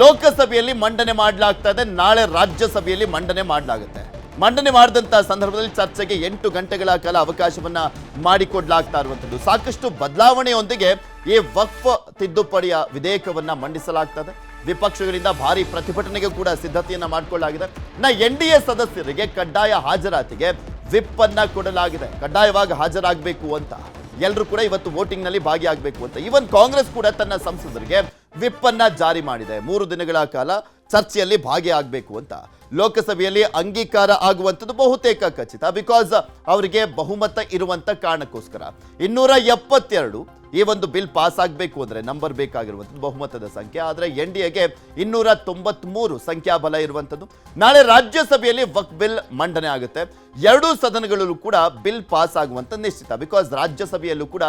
ಲೋಕಸಭೆಯಲ್ಲಿ ಮಂಡನೆ ಮಾಡಲಾಗ್ತಾ ಇದೆ ನಾಳೆ ರಾಜ್ಯಸಭೆಯಲ್ಲಿ ಮಂಡನೆ ಮಾಡಲಾಗುತ್ತೆ. ಮಂಡನೆ ಮಾಡಿದಂತ ಸಂದರ್ಭದಲ್ಲಿ ಚರ್ಚೆಗೆ ಎಂಟು ಗಂಟೆಗಳ ಕಾಲ ಅವಕಾಶವನ್ನ ಮಾಡಿಕೊಡ್ಲಾಗ್ತಾ ಇರುವಂತದ್ದು ಸಾಕಷ್ಟು ಬದಲಾವಣೆಯೊಂದಿಗೆ ಈ ವಕ್ಫ್ ತಿದ್ದುಪಡಿಯ ವಿಧೇಯಕವನ್ನ ಮಂಡಿಸಲಾಗ್ತದೆ. ವಿಪಕ್ಷಗಳಿಂದ ಭಾರಿ ಪ್ರತಿಭಟನೆಗೆ ಕೂಡ ಸಿದ್ಧತೆಯನ್ನ ಮಾಡಿಕೊಳ್ಳಲಾಗಿದೆ. ನ ಎನ್ ಡಿ ಎ ಸದಸ್ಯರಿಗೆ ಕಡ್ಡಾಯ ಹಾಜರಾತಿಗೆ ವಿಪ್ ಅನ್ನ ಕೊಡಲಾಗಿದೆ. ಕಡ್ಡಾಯವಾಗಿ ಹಾಜರಾಗಬೇಕು ಅಂತ. ಎಲ್ಲರೂ ಕೂಡ ಇವತ್ತು ವೋಟಿಂಗ್ನಲ್ಲಿ ಭಾಗಿಯಾಗಬೇಕು ಅಂತ. ಈವನ್ ಕಾಂಗ್ರೆಸ್ ಕೂಡ ತನ್ನ ಸಂಸದರಿಗೆ ವಿಪ್ ಅನ್ನ ಜಾರಿ ಮಾಡಿದೆ. ಮೂರು ದಿನಗಳ ಕಾಲ ಚರ್ಚೆಯಲ್ಲಿ ಭಾಗಿಯಾಗಬೇಕು ಅಂತ. ಲೋಕಸಭೆಯಲ್ಲಿ ಅಂಗೀಕಾರ ಆಗುವಂಥದ್ದು ಬಹುತೇಕ ಖಚಿತ. ಬಿಕಾಸ್ ಅವರಿಗೆ ಬಹುಮತ ಇರುವಂತ ಕಾರಣಕ್ಕೋಸ್ಕರ. ಇನ್ನೂರ ಎಪ್ಪತ್ತೆರಡು ಈ ಒಂದು ಬಿಲ್ ಪಾಸ್ ಆಗಬೇಕು ಅಂದರೆ ನಂಬರ್ ಬೇಕಾಗಿರುವಂಥದ್ದು, ಬಹುಮತದ ಸಂಖ್ಯೆ. ಆದರೆ ಎನ್ ಡಿ ಎಗೆ ಇನ್ನೂರ ತೊಂಬತ್ಮೂರು ಸಂಖ್ಯಾಬಲ ಇರುವಂಥದ್ದು. ನಾಳೆ ರಾಜ್ಯಸಭೆಯಲ್ಲಿ ವಕ್ ಬಿಲ್ ಮಂಡನೆ ಆಗುತ್ತೆ. ಎರಡೂ ಸದನಗಳಲ್ಲೂ ಕೂಡ ಬಿಲ್ ಪಾಸ್ ಆಗುವಂಥ ನಿಶ್ಚಿತ. ಬಿಕಾಸ್ ರಾಜ್ಯಸಭೆಯಲ್ಲೂ ಕೂಡ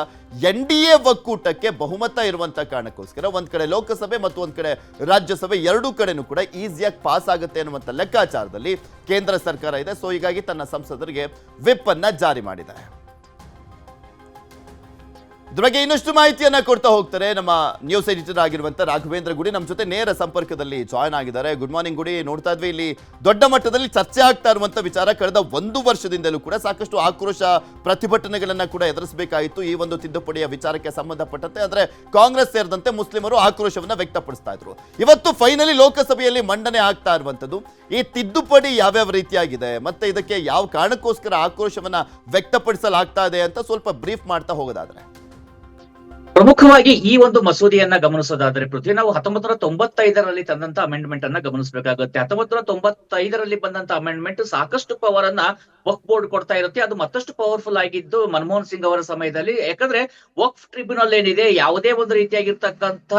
ಎನ್ ಡಿ ಎ ಒಕ್ಕೂಟಕ್ಕೆ ಬಹುಮತ ಇರುವಂಥ ಕಾರಣಕ್ಕೋಸ್ಕರ ಒಂದು ಕಡೆ ಲೋಕಸಭೆ ಮತ್ತು ಒಂದು ಕಡೆ ರಾಜ್ಯಸಭೆ ಎರಡೂ ಕಡೆನೂ ಕೂಡ ಈಸಿಯಾಗಿ ಪಾಸ್ ಆಗುತ್ತೆ ಅನ್ನುವಂಥ ಲೆಕ್ಕಾಚಾರದಲ್ಲಿ ಕೇಂದ್ರ ಸರ್ಕಾರ ಇದೆ. ಸೊ ಹೀಗಾಗಿ ತನ್ನ ಸಂಸದರಿಗೆ ವಿಪ್ ಜಾರಿ ಮಾಡಿದೆ ಇದ್ರ ಬಗ್ಗೆ ಇನ್ನಷ್ಟು ಮಾಹಿತಿಯನ್ನ ಕೊಡ್ತಾ ಹೋಗ್ತಾರೆ ನಮ್ಮ ನ್ಯೂಸ್ ಎಡಿಟರ್ ಆಗಿರುವಂತ ರಾಘವೇಂದ್ರ ಗುಡಿ. ನಮ್ಮ ಜೊತೆ ನೇರ ಸಂಪರ್ಕದಲ್ಲಿ ಜಾಯ್ನ್ ಆಗಿದ್ದಾರೆ. ಗುಡ್ ಮಾರ್ನಿಂಗ್ ಗುಡಿ. ನೋಡ್ತಾ ಇದ್ವಿ, ಇಲ್ಲಿ ದೊಡ್ಡ ಮಟ್ಟದಲ್ಲಿ ಚರ್ಚೆ ಆಗ್ತಾ ಇರುವಂತ ವಿಚಾರ. ಕಳೆದ ಒಂದು ವರ್ಷದಿಂದಲೂ ಕೂಡ ಸಾಕಷ್ಟು ಆಕ್ರೋಶ ಪ್ರತಿಭಟನೆಗಳನ್ನ ಕೂಡ ಎದುರಿಸಬೇಕಾಯಿತು. ಈ ಒಂದು ತಿದ್ದುಪಡಿಯ ವಿಚಾರಕ್ಕೆ ಸಂಬಂಧಪಟ್ಟಂತೆ ಅಂದ್ರೆ ಕಾಂಗ್ರೆಸ್ ಸೇರಿದಂತೆ ಮುಸ್ಲಿಮರು ಆಕ್ರೋಶವನ್ನ ವ್ಯಕ್ತಪಡಿಸ್ತಾ ಇದ್ರು. ಇವತ್ತು ಫೈನಲಿ ಲೋಕಸಭೆಯಲ್ಲಿ ಮಂಡನೆ ಆಗ್ತಾ ಇರುವಂತದ್ದು. ಈ ತಿದ್ದುಪಡಿ ಯಾವ್ಯಾವ ರೀತಿಯಾಗಿದೆ? ಮತ್ತೆ ಇದಕ್ಕೆ ಯಾವ ಕಾರಣಕ್ಕೋಸ್ಕರ ಆಕ್ರೋಶವನ್ನ ವ್ಯಕ್ತಪಡಿಸಲಾಗ್ತಾ ಇದೆ ಅಂತ ಸ್ವಲ್ಪ ಬ್ರೀಫ್ ಮಾಡ್ತಾ ಹೋಗೋದಾದ್ರೆ. ಪ್ರಮುಖವಾಗಿ ಈ ಒಂದು ಮಸೂದೆಯನ್ನ ಗಮನಿಸೋದಾದ್ರೆ ಪೃಥ್ವಿ, ನಾವು ಹತ್ತೊಂಬತ್ತು ನೂರ ತೊಂಬತ್ತೈದರಲ್ಲಿ ತಂದಂತ ಅಮೆಂಡ್ಮೆಂಟ್ ಅನ್ನ ಗಮನಿಸಬೇಕಾಗುತ್ತೆ. ಹತ್ತೊಂಬತ್ತು ನೂರ ತೊಂಬತ್ತೈದರಲ್ಲಿ ಬಂದಂತ ಅಮೆಂಡ್ಮೆಂಟ್ ಸಾಕಷ್ಟು ಪವರ್ ಅನ್ನ ವಕ್ ಬೋರ್ಡ್ ಕೊಡ್ತಾ ಇರುತ್ತೆ. ಅದು ಮತ್ತಷ್ಟು ಪವರ್ಫುಲ್ ಆಗಿದ್ದು ಮನಮೋಹನ್ ಸಿಂಗ್ ಅವರ ಸಮಯದಲ್ಲಿ. ಯಾಕಂದ್ರೆ ವಕ್ಫ್ ಟ್ರಿಬ್ಯುನಲ್ ಏನಿದೆ, ಯಾವುದೇ ಒಂದು ರೀತಿಯಾಗಿರ್ತಕ್ಕಂಥ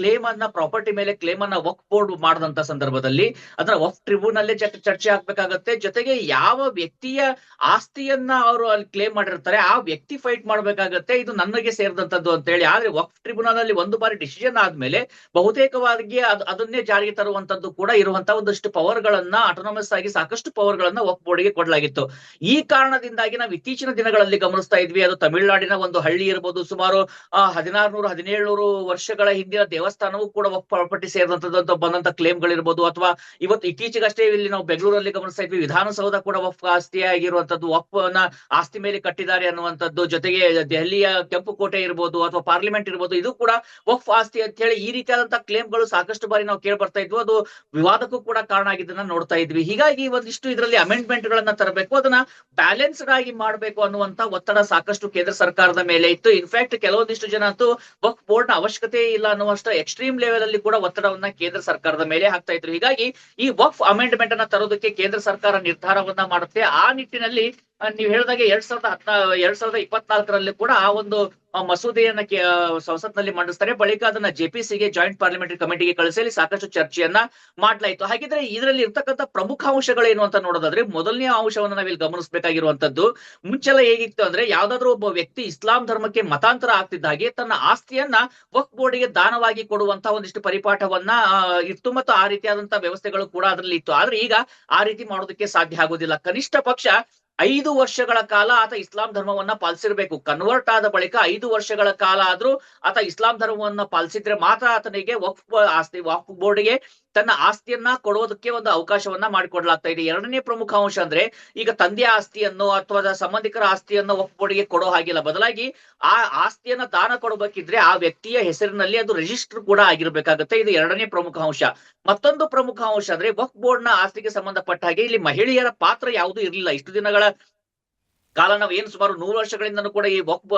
ಕ್ಲೇಮ್ ಅನ್ನ ಪ್ರಾಪರ್ಟಿ ಮೇಲೆ ಕ್ಲೇಮ್ ಅನ್ನ ವಕ್ ಬೋರ್ಡ್ ಮಾಡದಂತ ಸಂದರ್ಭದಲ್ಲಿ ಅದನ್ನ ವಕ್ ಟ್ರಿಬ್ಯುನಲ್ ಚರ್ಚೆ ಆಗ್ಬೇಕಾಗತ್ತೆ. ಜೊತೆಗೆ ಯಾವ ವ್ಯಕ್ತಿಯ ಆಸ್ತಿಯನ್ನ ಅವರು ಅಲ್ಲಿ ಕ್ಲೇಮ್ ಮಾಡಿರ್ತಾರೆ, ಆ ವ್ಯಕ್ತಿ ಫೈಟ್ ಮಾಡ್ಬೇಕಾಗತ್ತೆ. ಇದು ನನಗೆ ಸೇರಿದಂತದ್ದು ಅಂತ ಹೇಳಿ ಆದ್ರೆ ವಕ್ಫ್ ಟ್ರಿಬ್ಯುನಲ್ ಅಲ್ಲಿ ಒಂದು ಬಾರಿ ಡಿಸಿಷನ್ ಆದ್ಮೇಲೆ ಬಹುತೇಕವಾಗಿ ಅದ್ ಅದನ್ನೇ ಜಾರಿಗೆ ತರುವಂತದ್ದು ಕೂಡ ಇರುವಂತಹ ಒಂದಷ್ಟು ಪವರ್ ಗಳನ್ನ ಆಟೋನಮಸ್ ಆಗಿ ಸಾಕಷ್ಟು ಪವರ್ ಗಳನ್ನ ವಕ್ಫ್ ಬೋರ್ಡ್ಗೆ ಕೊಡಲಾಗಿತ್ತು. ಈ ಕಾರಣದಿಂದಾಗಿ ನಾವು ಇತ್ತೀಚಿನ ದಿನಗಳಲ್ಲಿ ಗಮನಿಸ್ತಾ ಇದ್ವಿ. ಅದು ತಮಿಳುನಾಡಿನ ಒಂದು ಹಳ್ಳಿ ಇರಬಹುದು ಸುಮಾರು ಹದಿನಾರುನೂರು, ಹದಿನೇಳುನೂರು ವರ್ಷಗಳ ಹಿಂದಿನ ದೇವಸ್ಥಾನವೂ ಕೂಡ ವಕ್ಫ್ ಪ್ರಾಪರ್ಟಿ ಸೇರಿದಂತದ್ದು ಬಂದಂತ ಕ್ಲೇಮ್ ಗಳಿರ್ಬೋದು ಅಥವಾ ಇವತ್ತು ಇತ್ತೀಚೆಗಷ್ಟೇ ಇಲ್ಲಿ ನಾವು ಬೆಂಗಳೂರಲ್ಲಿ ಗಮನಿಸ್ತಾ ಇದ್ವಿ. ವಿಧಾನಸೌಧ ಕೂಡ ವಕ್ಫ್ ಆಸ್ತಿಯಾಗಿರುವಂತದ್ದು. ಒಪ್ಪನ್ನ ಆಸ್ತಿ ಮೇಲೆ ಕಟ್ಟಿದ್ದಾರೆ ಅನ್ನುವಂಥದ್ದು. ಜೊತೆಗೆ ದೆಹಲಿಯ ಕೆಂಪು ಕೋಟೆ ಇರ್ಬೋದು ಅಥವಾ ಪಾರ್ಲಿಮೆಂಟ್ ಇರ್ಬೋದು, ಇದು ಕೂಡ ವಕ್ಫ್ ಆಸ್ತಿ ಅಂತ ಹೇಳಿ ಈ ರೀತಿಯಾದಂತಹ ಕ್ಲೇಮ್ಗಳು ಸಾಕಷ್ಟು ಬಾರಿ ನಾವು ಕೇಳಿ ಬರ್ತಾ ಇದ್ವು. ಅದು ವಿವಾದಕ್ಕೂ ಕೂಡ ಕಾರಣ ಆಗಿದ್ದನ್ನ ನೋಡ್ತಾ ಇದ್ವಿ. ಹೀಗಾಗಿ ಒಂದಿಷ್ಟು ಇದರಲ್ಲಿ ಅಮೆಂಡ್ಮೆಂಟ್ ಗಳನ್ನ ತರಬೇಕು. ಅದನ್ನ ಬ್ಯಾಲೆನ್ಸ್ಡ್ ಆಗಿ ಮಾಡಬೇಕು ಅನ್ನುವಂತ ಒತ್ತಡ ಸಾಕಷ್ಟು ಕೇಂದ್ರ ಸರ್ಕಾರದ ಮೇಲೆ ಇತ್ತು. ಇನ್ಫ್ಯಾಕ್ಟ್ ಕೆಲವೊಂದಿಷ್ಟು ಜನ ಅಂತೂ ವಕ್ ಬೋರ್ಡ್ನ ಅವಶ್ಯಕತೆ ಇಲ್ಲ ಅನ್ನುವಷ್ಟು ಎಕ್ಸ್ಟ್ರೀಮ್ ಲೆವೆಲ್ ಅಲ್ಲಿ ಕೂಡ ಒತ್ತಡವನ್ನ ಕೇಂದ್ರ ಸರ್ಕಾರದ ಮೇಲೆ ಹಾಕ್ತಾ ಇದ್ರು. ಹೀಗಾಗಿ ಈ ವಕ್ಫ್ ಅಮೆಂಡ್ಮೆಂಟ್ ಅನ್ನ ತರೋದಕ್ಕೆ ಕೇಂದ್ರ ಸರ್ಕಾರ ನಿರ್ಧಾರವನ್ನ ಮಾಡುತ್ತೆ. ಆ ನಿಟ್ಟಿನಲ್ಲಿ ನೀವು ಹೇಳಿದಾಗೆ ಎರಡ್ ಸಾವಿರದ ಹದ್ನಾ, ಎರಡ್ ಸಾವಿರದ ಇಪ್ಪತ್ನಾಲ್ಕರಲ್ಲಿ ಕೂಡ ಆ ಒಂದು ಮಸೂದೆಯನ್ನ ಸಂಸತ್ನಲ್ಲಿ ಮಂಡಿಸ್ತಾರೆ. ಬಳಿಕ ಅದನ್ನ ಜೆಪಿಸಿಗೆ ಜಾಯಿಂಟ್ ಪಾರ್ಲಿಮೆಂಟರಿ ಕಮಿಟಿಗೆ ಕಳಿಸಲಿ ಸಾಕಷ್ಟು ಚರ್ಚೆಯನ್ನ ಮಾಡ್ಲಾಯ್ತು. ಹಾಗಿದ್ರೆ ಇದರಲ್ಲಿ ಇರ್ತಕ್ಕಂಥ ಪ್ರಮುಖ ಅಂಶಗಳೇನು ಅಂತ ನೋಡೋದಾದ್ರೆ, ಮೊದಲನೇ ಅಂಶವನ್ನ ನಾವಿಲ್ಲಿ ಗಮನಿಸಬೇಕಾಗಿರುವಂತದ್ದು ಮುಂಚೆಲ್ಲ ಹೇಗಿತ್ತು ಅಂದ್ರೆ ಯಾವ್ದಾದ್ರು ಒಬ್ಬ ವ್ಯಕ್ತಿ ಇಸ್ಲಾಂ ಧರ್ಮಕ್ಕೆ ಮತಾಂತರ ಆಗ್ತಿದ್ದ ಹಾಗೆ ತನ್ನ ಆಸ್ತಿಯನ್ನ ವಕ್ ಬೋರ್ಡ್ಗೆ ದಾನವಾಗಿ ಕೊಡುವಂತ ಒಂದಿಷ್ಟು ಪರಿಪಾಠವನ್ನ ಇತ್ತು ಮತ್ತು ಆ ರೀತಿಯಾದಂತಹ ವ್ಯವಸ್ಥೆಗಳು ಕೂಡ ಅದರಲ್ಲಿ ಇತ್ತು ಆದ್ರೆ ಈಗ ಆ ರೀತಿ ಮಾಡೋದಕ್ಕೆ ಸಾಧ್ಯ ಆಗೋದಿಲ್ಲ. ಕನಿಷ್ಠ ಪಕ್ಷ ಐದು ವರ್ಷಗಳ ಕಾಲ ಆತ ಇಸ್ಲಾಂ ಧರ್ಮವನ್ನ ಪಾಲಿಸಿರ್ಬೇಕು. ಕನ್ವರ್ಟ್ ಆದ ಬಳಿಕ ಐದು ವರ್ಷಗಳ ಕಾಲ ಆದ್ರೂ ಆತ ಇಸ್ಲಾಂ ಧರ್ಮವನ್ನ ಪಾಲಿಸಿದ್ರೆ ಮಾತ್ರ ಆತನಿಗೆ ವಕ್ಫ್, ಆಸ್ತಿ, ವಕ್ಫ್ ಬೋರ್ಡ್ಗೆ ತನ್ನ ಆಸ್ತಿಯನ್ನ ಕೊಡೋದಕ್ಕೆ ಒಂದು ಅವಕಾಶವನ್ನ ಮಾಡಿಕೊಡ್ಲಾಗ್ತಾ ಇದೆ. ಎರಡನೇ ಪ್ರಮುಖ ಅಂಶ ಅಂದ್ರೆ ಈಗ ತಂದೆಯ ಆಸ್ತಿಯನ್ನು ಅಥವಾ ಸಂಬಂಧಿಕರ ಆಸ್ತಿಯನ್ನು ಒಪ್ಪೊಡಿಗೆ ಕೊಡೋ ಹಾಗಿಲ್ಲ. ಬದಲಾಗಿ ಆ ಆಸ್ತಿಯನ್ನ ದಾನ ಕೊಡಬೇಕಿದ್ರೆ ಆ ವ್ಯಕ್ತಿಯ ಹೆಸರಿನಲ್ಲಿ ಅದು ರಿಜಿಸ್ಟರ್ ಕೂಡ ಆಗಿರ್ಬೇಕಾಗುತ್ತೆ. ಇದು ಎರಡನೇ ಪ್ರಮುಖ ಅಂಶ. ಮತ್ತೊಂದು ಪ್ರಮುಖ ಅಂಶ ಅಂದ್ರೆ ವಕ್ ಬೋರ್ಡ್ನ ಆಸ್ತಿಗೆ ಸಂಬಂಧಪಟ್ಟ ಹಾಗೆ ಇಲ್ಲಿ ಮಹಿಳೆಯರ ಪಾತ್ರ ಯಾವುದು ಇರಲಿಲ್ಲ. ಇಷ್ಟು ದಿನಗಳ ಕಾಲ ನಾವು ಏನು ಸುಮಾರು ನೂರು ವರ್ಷಗಳಿಂದನೂ ಕೂಡ ಈ ವಕ್ಫ್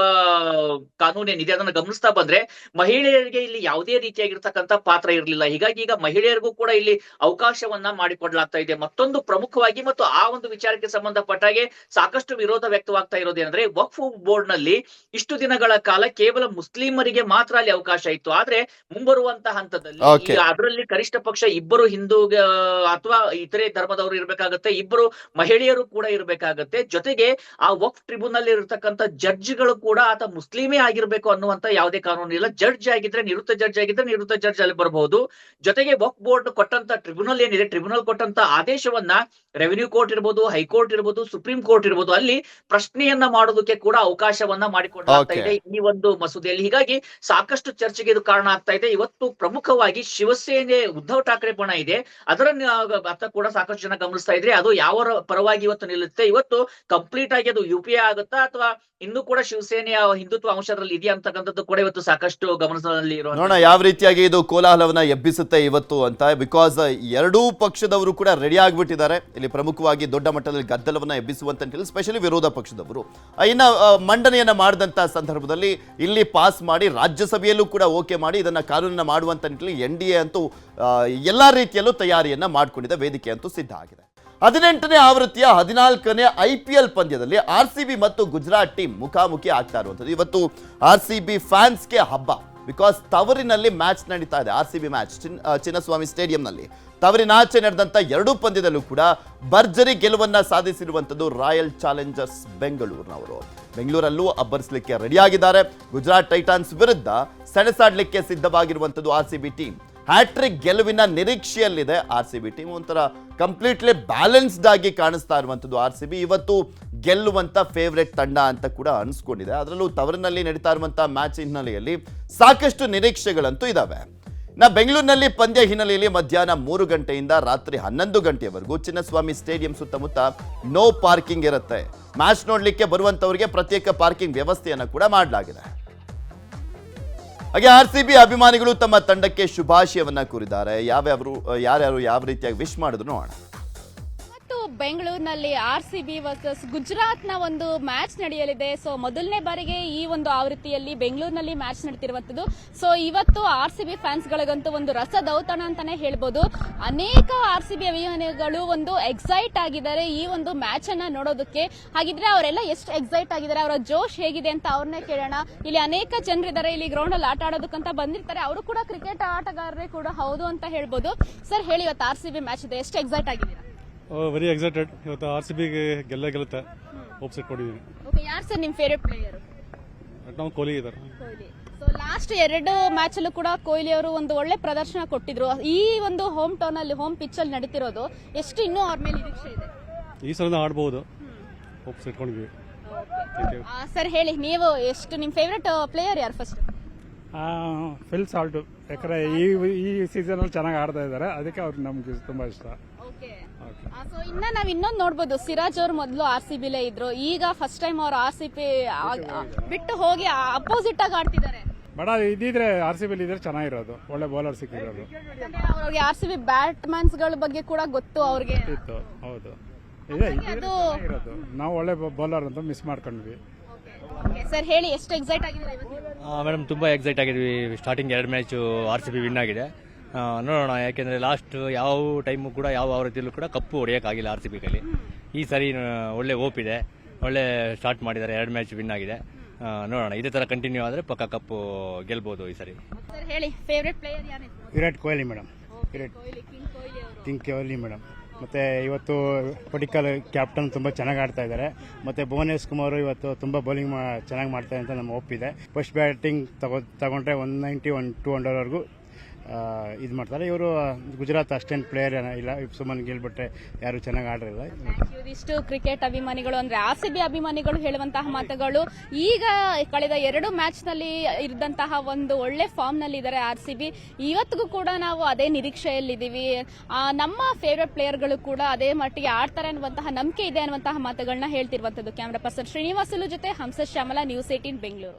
ಕಾನೂನು ಏನಿದೆ ಅದನ್ನ ಗಮನಿಸ್ತಾ ಬಂದ್ರೆ ಮಹಿಳೆಯರಿಗೆ ಇಲ್ಲಿ ಯಾವುದೇ ರೀತಿಯಾಗಿರ್ತಕ್ಕಂಥ ಪಾತ್ರ ಇರಲಿಲ್ಲ. ಹೀಗಾಗಿ ಈಗ ಮಹಿಳೆಯರಿಗೂ ಕೂಡ ಇಲ್ಲಿ ಅವಕಾಶವನ್ನ ಮಾಡಿಕೊಡ್ಲಾಗ್ತಾ ಇದೆ. ಮತ್ತೊಂದು ಪ್ರಮುಖವಾಗಿ ಮತ್ತು ಆ ಒಂದು ವಿಚಾರಕ್ಕೆ ಸಂಬಂಧಪಟ್ಟ ಹಾಗೆ ಸಾಕಷ್ಟು ವಿರೋಧ ವ್ಯಕ್ತವಾಗ್ತಾ ಇರೋದೇನಂದ್ರೆ ವಕ್ಫ್ ಬೋರ್ಡ್ನಲ್ಲಿ ಇಷ್ಟು ದಿನಗಳ ಕಾಲ ಕೇವಲ ಮುಸ್ಲಿಮರಿಗೆ ಮಾತ್ರ ಅಲ್ಲಿ ಅವಕಾಶ ಇತ್ತು. ಆದ್ರೆ ಮುಂಬರುವಂತಹ ಹಂತದಲ್ಲಿ ಈಗ ಅದರಲ್ಲಿ ಕನಿಷ್ಠ ಪಕ್ಷ ಇಬ್ಬರು ಹಿಂದೂ ಅಥವಾ ಇತರೆ ಧರ್ಮದವರು ಇರ್ಬೇಕಾಗತ್ತೆ ಇಬ್ಬರು ಮಹಿಳೆಯರು ಕೂಡ ಇರ್ಬೇಕಾಗತ್ತೆ. ಜೊತೆಗೆ ಆ ವಕ್ಫ್ ಟ್ರಿಬ್ಯುನಲ್ ಇರತಕ್ಕಂತ ಜಡ್ಜ್ಗಳು ಕೂಡ ಆತ ಮುಸ್ಲಿಮೇ ಆಗಿರ್ಬೇಕು ಅನ್ನುವಂತ ಯಾವುದೇ ಕಾನೂನು ಇಲ್ಲ. ಜಡ್ಜ್ ಆಗಿದ್ರೆ ನಿವೃತ್ತ ಜಡ್ಜ್ ಆಗಿದ್ರೆ ನಿವೃತ್ತ ಜಡ್ಜ್ ಅಲ್ಲಿ ಬರಬಹುದು ಜೊತೆಗೆ ವಕ್ಫ್ ಬೋರ್ಡ್ ಕೊಟ್ಟಂತ ಟ್ರಿಬ್ಯುನಲ್ ಏನಿದೆ? ಟ್ರಿಬ್ಯುನಲ್ ಕೊಟ್ಟಂತ ಆದೇಶವನ್ನ ರೆವಿನ್ಯೂ ಕೋರ್ಟ್ ಇರ್ಬೋದು ಹೈಕೋರ್ಟ್ ಇರ್ಬೋದು ಸುಪ್ರೀಂ ಕೋರ್ಟ್ ಇರ್ಬೋದು ಅಲ್ಲಿ ಪ್ರಶ್ನೆಯನ್ನ ಮಾಡೋದಕ್ಕೆ ಕೂಡ ಅವಕಾಶವನ್ನ ಮಾಡಿಕೊಂಡಾಗ್ತಾ ಇದೆ. ಈ ಒಂದು ಮಸೂದೆಯಲ್ಲಿ ಹೀಗಾಗಿ ಸಾಕಷ್ಟು ಚರ್ಚೆಗೆ ಇದು ಕಾರಣ ಆಗ್ತಾ ಇದೆ. ಇವತ್ತು ಪ್ರಮುಖವಾಗಿ ಶಿವಸೇನೆ ಉದ್ಧವ್ ಠಾಕ್ರೆ ಪಣ ಇದೆ. ಅದರನ್ನ ಅತ್ತ ಕೂಡ ಸಾಕಷ್ಟು ಜನ ಗಮನಿಸ್ತಾ ಇದ್ರೆ ಅದು ಯಾವ ಪರವಾಗಿ ಇವತ್ತು ನಿಲ್ಲುತ್ತೆ? ಇವತ್ತು ಕಂಪ್ಲೀಟ್ ಆಗಿ ಅದು ಯು ಪಿ ಎ ಆಗುತ್ತಾ ಅಥವಾ ಇನ್ನೂ ಕೂಡ ಶಿವಸೇನೆಯ ಹಿಂದುತ್ವ ಅಂಶದಲ್ಲಿ ಇದೆಯಾ ಅಂತಕ್ಕಂಥದ್ದು ಕೂಡ ಇವತ್ತು ಸಾಕಷ್ಟು ಗಮನದಲ್ಲಿ ನೋಡೋಣ, ಯಾವ ರೀತಿಯಾಗಿ ಇದು ಕೋಲಾಹಲವನ್ನ ಎಬ್ಬಿಸುತ್ತೆ ಇವತ್ತು ಅಂತ. ಬಿಕಾಸ್ ಎರಡೂ ಪಕ್ಷದವರು ಕೂಡ ರೆಡಿ ಆಗಿಬಿಟ್ಟಿದ್ದಾರೆ. ಇಲ್ಲಿ ಪ್ರಮುಖವಾಗಿ ದೊಡ್ಡ ಮಟ್ಟದಲ್ಲಿ ಗದ್ದಲವನ್ನ ಎಬ್ಬಿಸುವಂತ ಹೇಳಿ ಸ್ಪೆಷಲಿ ವಿರೋಧ ಪಕ್ಷದವರು. ಇನ್ನ ಮಂಡನೆಯನ್ನ ಮಾಡಿದಂತ ಸಂದರ್ಭದಲ್ಲಿ ಇಲ್ಲಿ ಪಾಸ್ ಮಾಡಿ ರಾಜ್ಯಸಭೆಯಲ್ಲೂ ಕೂಡ ಓಕೆ ಮಾಡಿ ಇದನ್ನ ಕಾನೂನನ್ನ ಮಾಡುವಂತ ನಿಟ್ಟಿನಲ್ಲಿ ಎನ್ ಡಿ ಎ ಅಂತೂ ಎಲ್ಲಾ ರೀತಿಯಲ್ಲೂ ತಯಾರಿಯನ್ನ ಮಾಡಿಕೊಂಡಿದೆ. ವೇದಿಕೆ ಅಂತೂ ಸಿದ್ಧ ಆಗಿದೆ. ಹದಿನೆಂಟನೇ ಆವೃತ್ತಿಯ ಹದಿನಾಲ್ಕನೇ ಐ ಪಿ ಎಲ್ ಪಂದ್ಯದಲ್ಲಿ ಆರ್ ಸಿ ಬಿ ಮತ್ತು ಗುಜರಾತ್ ಟೀಮ್ ಮುಖಾಮುಖಿ ಆಗ್ತಾ ಇರುವಂಥದ್ದು. ಇವತ್ತು ಆರ್ ಸಿ ಬಿ ಫ್ಯಾನ್ಸ್ಗೆ ಹಬ್ಬ. ಬಿಕಾಸ್ ತವರಿನಲ್ಲಿ ಮ್ಯಾಚ್ ನಡೀತಾ ಇದೆ. ಆರ್ ಸಿ ಬಿ ಮ್ಯಾಚ್ ಚಿನ್ ಚಿನ್ನಸ್ವಾಮಿ ಸ್ಟೇಡಿಯಂನಲ್ಲಿ. ತವರಿನಾಚೆ ನಡೆದಂಥ ಎರಡೂ ಪಂದ್ಯದಲ್ಲೂ ಕೂಡ ಭರ್ಜರಿ ಗೆಲುವನ್ನು ಸಾಧಿಸಿರುವಂಥದ್ದು ರಾಯಲ್ ಚಾಲೆಂಜರ್ಸ್ ಬೆಂಗಳೂರಿನವರು. ಬೆಂಗಳೂರಲ್ಲೂ ಅಬ್ಬರಿಸಲಿಕ್ಕೆ ರೆಡಿಯಾಗಿದ್ದಾರೆ ಗುಜರಾತ್ ಟೈಟಾನ್ಸ್ ವಿರುದ್ಧ ಸೆಣಸಾಡಲಿಕ್ಕೆ ಸಿದ್ಧವಾಗಿರುವಂಥದ್ದು R C B team. Hattrick ಗೆಲುವಿನ ನಿರೀಕ್ಷೆಯಲ್ಲಿದೆ. ಆರ್ ಸಿ ಬಿ ಟೀಮ್ ಒಂಥರ ಕಂಪ್ಲೀಟ್ಲಿ ಬ್ಯಾಲೆನ್ಸ್ಡ್ ಆಗಿ ಕಾಣಿಸ್ತಾ ಇರುವಂಥದ್ದು. ಆರ್ ಸಿ ಬಿ ಇವತ್ತು ಗೆಲ್ಲುವಂಥ ಫೇವ್ರೇಟ್ ತಂಡ ಅಂತ ಕೂಡ ಅನಿಸ್ಕೊಂಡಿದೆ. ಅದರಲ್ಲೂ ತವರಿನಲ್ಲಿ ನಡೀತಾ ಇರುವಂಥ ಮ್ಯಾಚ್ ಹಿನ್ನೆಲೆಯಲ್ಲಿ ಸಾಕಷ್ಟು ನಿರೀಕ್ಷೆಗಳಂತೂ ಇದ್ದಾವೆ ನಾ ಬೆಂಗಳೂರಿನಲ್ಲಿ ಪಂದ್ಯ ಹಿನ್ನೆಲೆಯಲ್ಲಿ ಮಧ್ಯಾಹ್ನ ಮೂರು ಗಂಟೆಯಿಂದ ರಾತ್ರಿ ಹನ್ನೊಂದು ಗಂಟೆಯವರೆಗೂ ಚಿನ್ನಸ್ವಾಮಿ ಸ್ಟೇಡಿಯಂ ಸುತ್ತಮುತ್ತ ನೋ ಪಾರ್ಕಿಂಗ್ ಇರುತ್ತೆ. ಮ್ಯಾಚ್ ನೋಡಲಿಕ್ಕೆ ಬರುವಂಥವರಿಗೆ ಪ್ರತ್ಯೇಕ ಪಾರ್ಕಿಂಗ್ ವ್ಯವಸ್ಥೆಯನ್ನು ಕೂಡ ಮಾಡಲಾಗಿದೆ. ಹಾಗೆ ಆರ್ ಸಿ ಬಿ ಅಭಿಮಾನಿಗಳು ತಮ್ಮ ತಂಡಕ್ಕೆ ಶುಭಾಶಯವನ್ನ ಕೋರಿದ್ದಾರೆ. ಯಾವ್ಯಾವರು, ಯಾರ್ಯಾರು ಯಾವ ರೀತಿಯಾಗಿ ವಿಶ್ ಮಾಡಿದ್ರು ನೋಡೋಣ. ಬೆಂಗಳೂರಿನಲ್ಲಿ ಆರ್ ಸಿ ಬಿ ವರ್ಸಸ್ ಗುಜರಾತ್ನ ಒಂದು ಮ್ಯಾಚ್ ನಡೆಯಲಿದೆ. ಸೊ, ಮೊದಲನೇ ಬಾರಿಗೆ ಈ ಒಂದು ಆವೃತ್ತಿಯಲ್ಲಿ ಬೆಂಗಳೂರಿನಲ್ಲಿ ಮ್ಯಾಚ್ ನಡೆತಿರುವಂತದ್ದು ಸೊ, ಇವತ್ತು ಆರ್ ಸಿ ಬಿ ಫ್ಯಾನ್ಸ್ಗಳಿಗಂತೂ ಒಂದು ರಸದೌತಣ ಅಂತಾನೆ ಹೇಳ್ಬೋದು. ಅನೇಕ ಆರ್ ಸಿ ಬಿ ಅಭಿಮಾನಿಗಳು ಒಂದು ಎಕ್ಸೈಟ್ ಆಗಿದ್ದಾರೆ ಈ ಒಂದು ಮ್ಯಾಚ್ ಅನ್ನ ನೋಡೋದಕ್ಕೆ. ಹಾಗಿದ್ರೆ ಅವರೆಲ್ಲ ಎಷ್ಟು ಎಕ್ಸೈಟ್ ಆಗಿದ್ದಾರೆ, ಅವರ ಜೋಶ್ ಹೇಗಿದೆ ಅಂತ ಅವ್ರನ್ನೇ ಕೇಳೋಣ. ಇಲ್ಲಿ ಅನೇಕ ಜನರಿದ್ದಾರೆ, ಇಲ್ಲಿ ಗ್ರೌಂಡ್ ಅಲ್ಲಿ ಆಟ ಆಡೋದಕ್ಕಂತ ಬಂದಿರ್ತಾರೆ. ಅವರು ಕೂಡ ಕ್ರಿಕೆಟ್ ಆಟಗಾರರೇ ಕೂಡ ಹೌದು ಅಂತ ಹೇಳ್ಬೋದು. ಸರ್, ಹೇಳಿ ಇವತ್ತು ಆರ್ ಸಿ ಬಿ ಮ್ಯಾಚ್ ಇದೆ, ಎಷ್ಟು ಎಕ್ಸೈಟ್ ಆಗಿದ್ದೀರಾ? ವೆರಿ ಎಕ್ಸೈಟೆಡ್ ಇವತ್ತು ಆರ್ ಸಿ ಬಿಗೆ ಗೆಲ್ಲ ಗೆಲ್ಲುತ್ತೆ. ಹೋಪ್ಸ್ ಇಟ್ಕೊಂಡಿದ್ದೀನಿ ಓಕೆ ಯಾರು ಸರ್ ನಿಮ್ಮ ಫೇವ್ರೆಟ್ ಪ್ಲೇಯರ್ ನಾವು ಕೊಹ್ಲಿ ಇದ್ದಾರೆ. ಕೊಹ್ಲಿ ಸೊ ಲಾಸ್ಟ್ ಎರಡು ಮ್ಯಾಚ್ ಅಲ್ಲೂ ಕೂಡ ಕೊಹ್ಲಿ ಅವರು ಒಂದು ಒಳ್ಳೆ ಪ್ರದರ್ಶನ ಕೊಟ್ಟಿದ್ರು. ಈ ಒಂದು ಹೋಮ್ ಟೌನ್ ಅಲ್ಲಿ ಹೋಮ್ ಪಿಚ್ ಅಲ್ಲಿ ನಡೀತಿರೋದು ಎಷ್ಟು ಇನ್ನೂ ಅವ್ರ ಮೇಲೆ ನಿರೀಕ್ಷೆ ಇದೆ? ಈ ಸಲ ಆಡ್ಬೋದು. ಹೋಪ್ಸ್ ಇಟ್ಕೊಂಡಿದ್ದೀವಿ ಸರ್ ಹೇಳಿ ನೀವು ಎಷ್ಟು ನಿಮ್ಮ ಫೇವ್ರೆಟ್ ಪ್ಲೇಯರ್ ಯಾರು ಫಸ್ಟ್ ಫಿಲ್ ಸಾಲ್ಟು ಯಾಕಂದ್ರೆ ಈ ಈ ಸೀಸನ್ ಅಲ್ಲಿ ಚೆನ್ನಾಗಿ ಆಡ್ತಾ ಇದ್ದಾರೆ. ಅದಕ್ಕೆ ಅವ್ರು ನಮ್ಗೆ ತುಂಬಾ ಇಷ್ಟ. ಸೊ ಇನ್ನ ನಾವ್ ಇನ್ನೊಂದು ನೋಡ್ಬೋದು. ಸಿರಾಜ್ ಅವ್ರು ಮೊದಲು ಆರ್ ಸಿ ಬಿಲೇ ಇದ್ರು. ಈಗ ಫಸ್ಟ್ ಟೈಮ್ ಅವ್ರು ಆರ್ ಸಿ ಪಿ ಬಿಟ್ಟು ಹೋಗಿ ಅಪೋಸಿಟ್ ಆಗಿ ಆಡ್ತಿದ್ದಾರೆ. ಬಡ ಇದ್ರೆ ಇದ್ದಿದ್ರೆ ಆರ್ ಸಿ ಬಿಲ್ ಇದ್ರೆ ಚೆನ್ನಾಗಿರೋದು. ಒಳ್ಳೆ ಬೌಲರ್ ಸಿಕ್ಕಿರೋದು. ಅವ್ರಿಗೆ ಆರ್ ಸಿ ಬಿ ಬ್ಯಾಟ್ಮನ್ಸ್ಗಳ ಬಗ್ಗೆ ಕೂಡ ಗೊತ್ತು ಅವ್ರಿಗೆ. ಇತ್ತು ಹೌದು. ಇದೆ ಅದು ನಾವು ಒಳ್ಳೆ ಬೌಲರ್ ಅಂತ ಮಿಸ್ ಮಾಡ್ಕೊಂಡ್ವಿ. ಸರ್ ಹೇಳಿ ಎಷ್ಟು ಎಕ್ಸೈಟ್ ಆಗಿದೆ ಮೇಡಮ್ ತುಂಬ ಎಕ್ಸೈಟ್ ಆಗಿದ್ವಿ. ಸ್ಟಾರ್ಟಿಂಗ್ ಎರಡು match R C B win ಆಗಿದೆ. ನೋಡೋಣ ಯಾಕೆಂದರೆ ಲಾಸ್ಟ್ ಯಾವ ಟೈಮು ಕೂಡ ಯಾವ ಆವೃತ್ತಿಯಲ್ಲೂ ಕೂಡ ಕಪ್ಪು ಹೊಡೆಯೋಕ್ಕಾಗಿಲ್ಲ ಆರ್ ಸಿ ಬಿ ಕೈಲಿ. ಈ ಸರಿ ಒಳ್ಳೆ ಓಪ್ ಇದೆ. ಒಳ್ಳೆ ಸ್ಟಾರ್ಟ್ ಮಾಡಿದ್ದಾರೆ. ಎರಡು ಮ್ಯಾಚ್ ವಿನ್ ಆಗಿದೆ. ನೋಡೋಣ. ಇದೇ ಥರ ಕಂಟಿನ್ಯೂ ಆದರೆ ಪಕ್ಕ ಕಪ್ಪು ಗೆಲ್ಬೋದು ಈ ಸರಿ. ಸರ್ ಹೇಳಿ ಫೇವ್ರೆಟ್ ಪ್ಲೇಯರ್ ಯಾರು ವಿರಾಟ್ ಕೊಹ್ಲಿ ಮೇಡಮ್ ವಿರಾಟ್ ಕೊಹ್ಲಿ ಕಿಂಗ್ ಕೊಹ್ಲಿ ಅವರು. ಕಿಂಗ್ ಕೊಹ್ಲಿ ಮೇಡಮ್ ಮತ್ತೆ ಇವತ್ತು ಪಟಿಕಲ್ ಕ್ಯಾಪ್ಟನ್ ತುಂಬಾ ಚೆನ್ನಾಗಿ ಆಡ್ತಾ ಇದ್ದಾರೆ. ಮತ್ತೆ ಭುವನೇಶ್ ಕುಮಾರ್ ಇವತ್ತು ತುಂಬಾ ಬೌಲಿಂಗ್ ಚೆನ್ನಾಗಿ ಮಾಡ್ತಾರೆ ಅಂತ ನಮ್ಮ ಒಪ್ಪಿದೆ. ಫಸ್ಟ್ ಬ್ಯಾಟಿಂಗ್ ತಗೋ ತಗೊಂಡ್ರೆ ಒನ್ ನೈಂಟಿ ಒನ್ ಟೂ ಹಂಡ್ರೆಡ್ವರೆಗೂ ಇದು ಮಾಡ್ತಾರೆ. ಇವರು ಗುಜರಾತ್ ಅಷ್ಟೇನು ಪ್ಲೇಯರ್ ಇಲ್ಲ. ಸುಮ್ಮನೆ ಗೆಲ್ಬಿಟ್ರೆ ಯಾರು ಚೆನ್ನಾಗಿ ಆಡಿರಲ್ಲ. ಇದಿಷ್ಟು ಕ್ರಿಕೆಟ್ ಅಭಿಮಾನಿಗಳು ಅಂದ್ರೆ ಆರ್ ಸಿ ಬಿ ಅಭಿಮಾನಿಗಳು ಹೇಳುವಂತಹ ಮಾತುಗಳು. ಈಗ ಕಳೆದ ಎರಡು ಮ್ಯಾಚ್ನಲ್ಲಿ ಇದ್ದಂತಹ ಒಂದು ಒಳ್ಳೆ ಫಾರ್ಮ್ನಲ್ಲಿ ಇದ್ದಾರೆ ಆರ್ ಸಿ ಬಿ. ಇವತ್ತಿಗೂ ಕೂಡ ನಾವು ಅದೇ ನಿರೀಕ್ಷೆಯಲ್ಲಿದ್ದೀವಿ. ನಮ್ಮ ಫೇವ್ರೆಟ್ ಪ್ಲೇಯರ್ಗಳು ಕೂಡ ಅದೇ ಮಟ್ಟಿಗೆ ಆಡ್ತಾರೆ ಅನ್ನುವಂತಹ ನಂಬಿಕೆ ಇದೆ ಅನ್ನುವಂತಹ ಮಾತುಗಳನ್ನ ಹೇಳ್ತಿರುವಂತದ್ದು ಕ್ಯಾಮರಾ ಪರ್ಸನ್ ಶ್ರೀನಿವಾಸಲು ಜೊತೆ ಹಂಸ ಶ್ಯಾಮಲ ನ್ಯೂಸ್ ಏಟೀನ್ ಬೆಂಗಳೂರು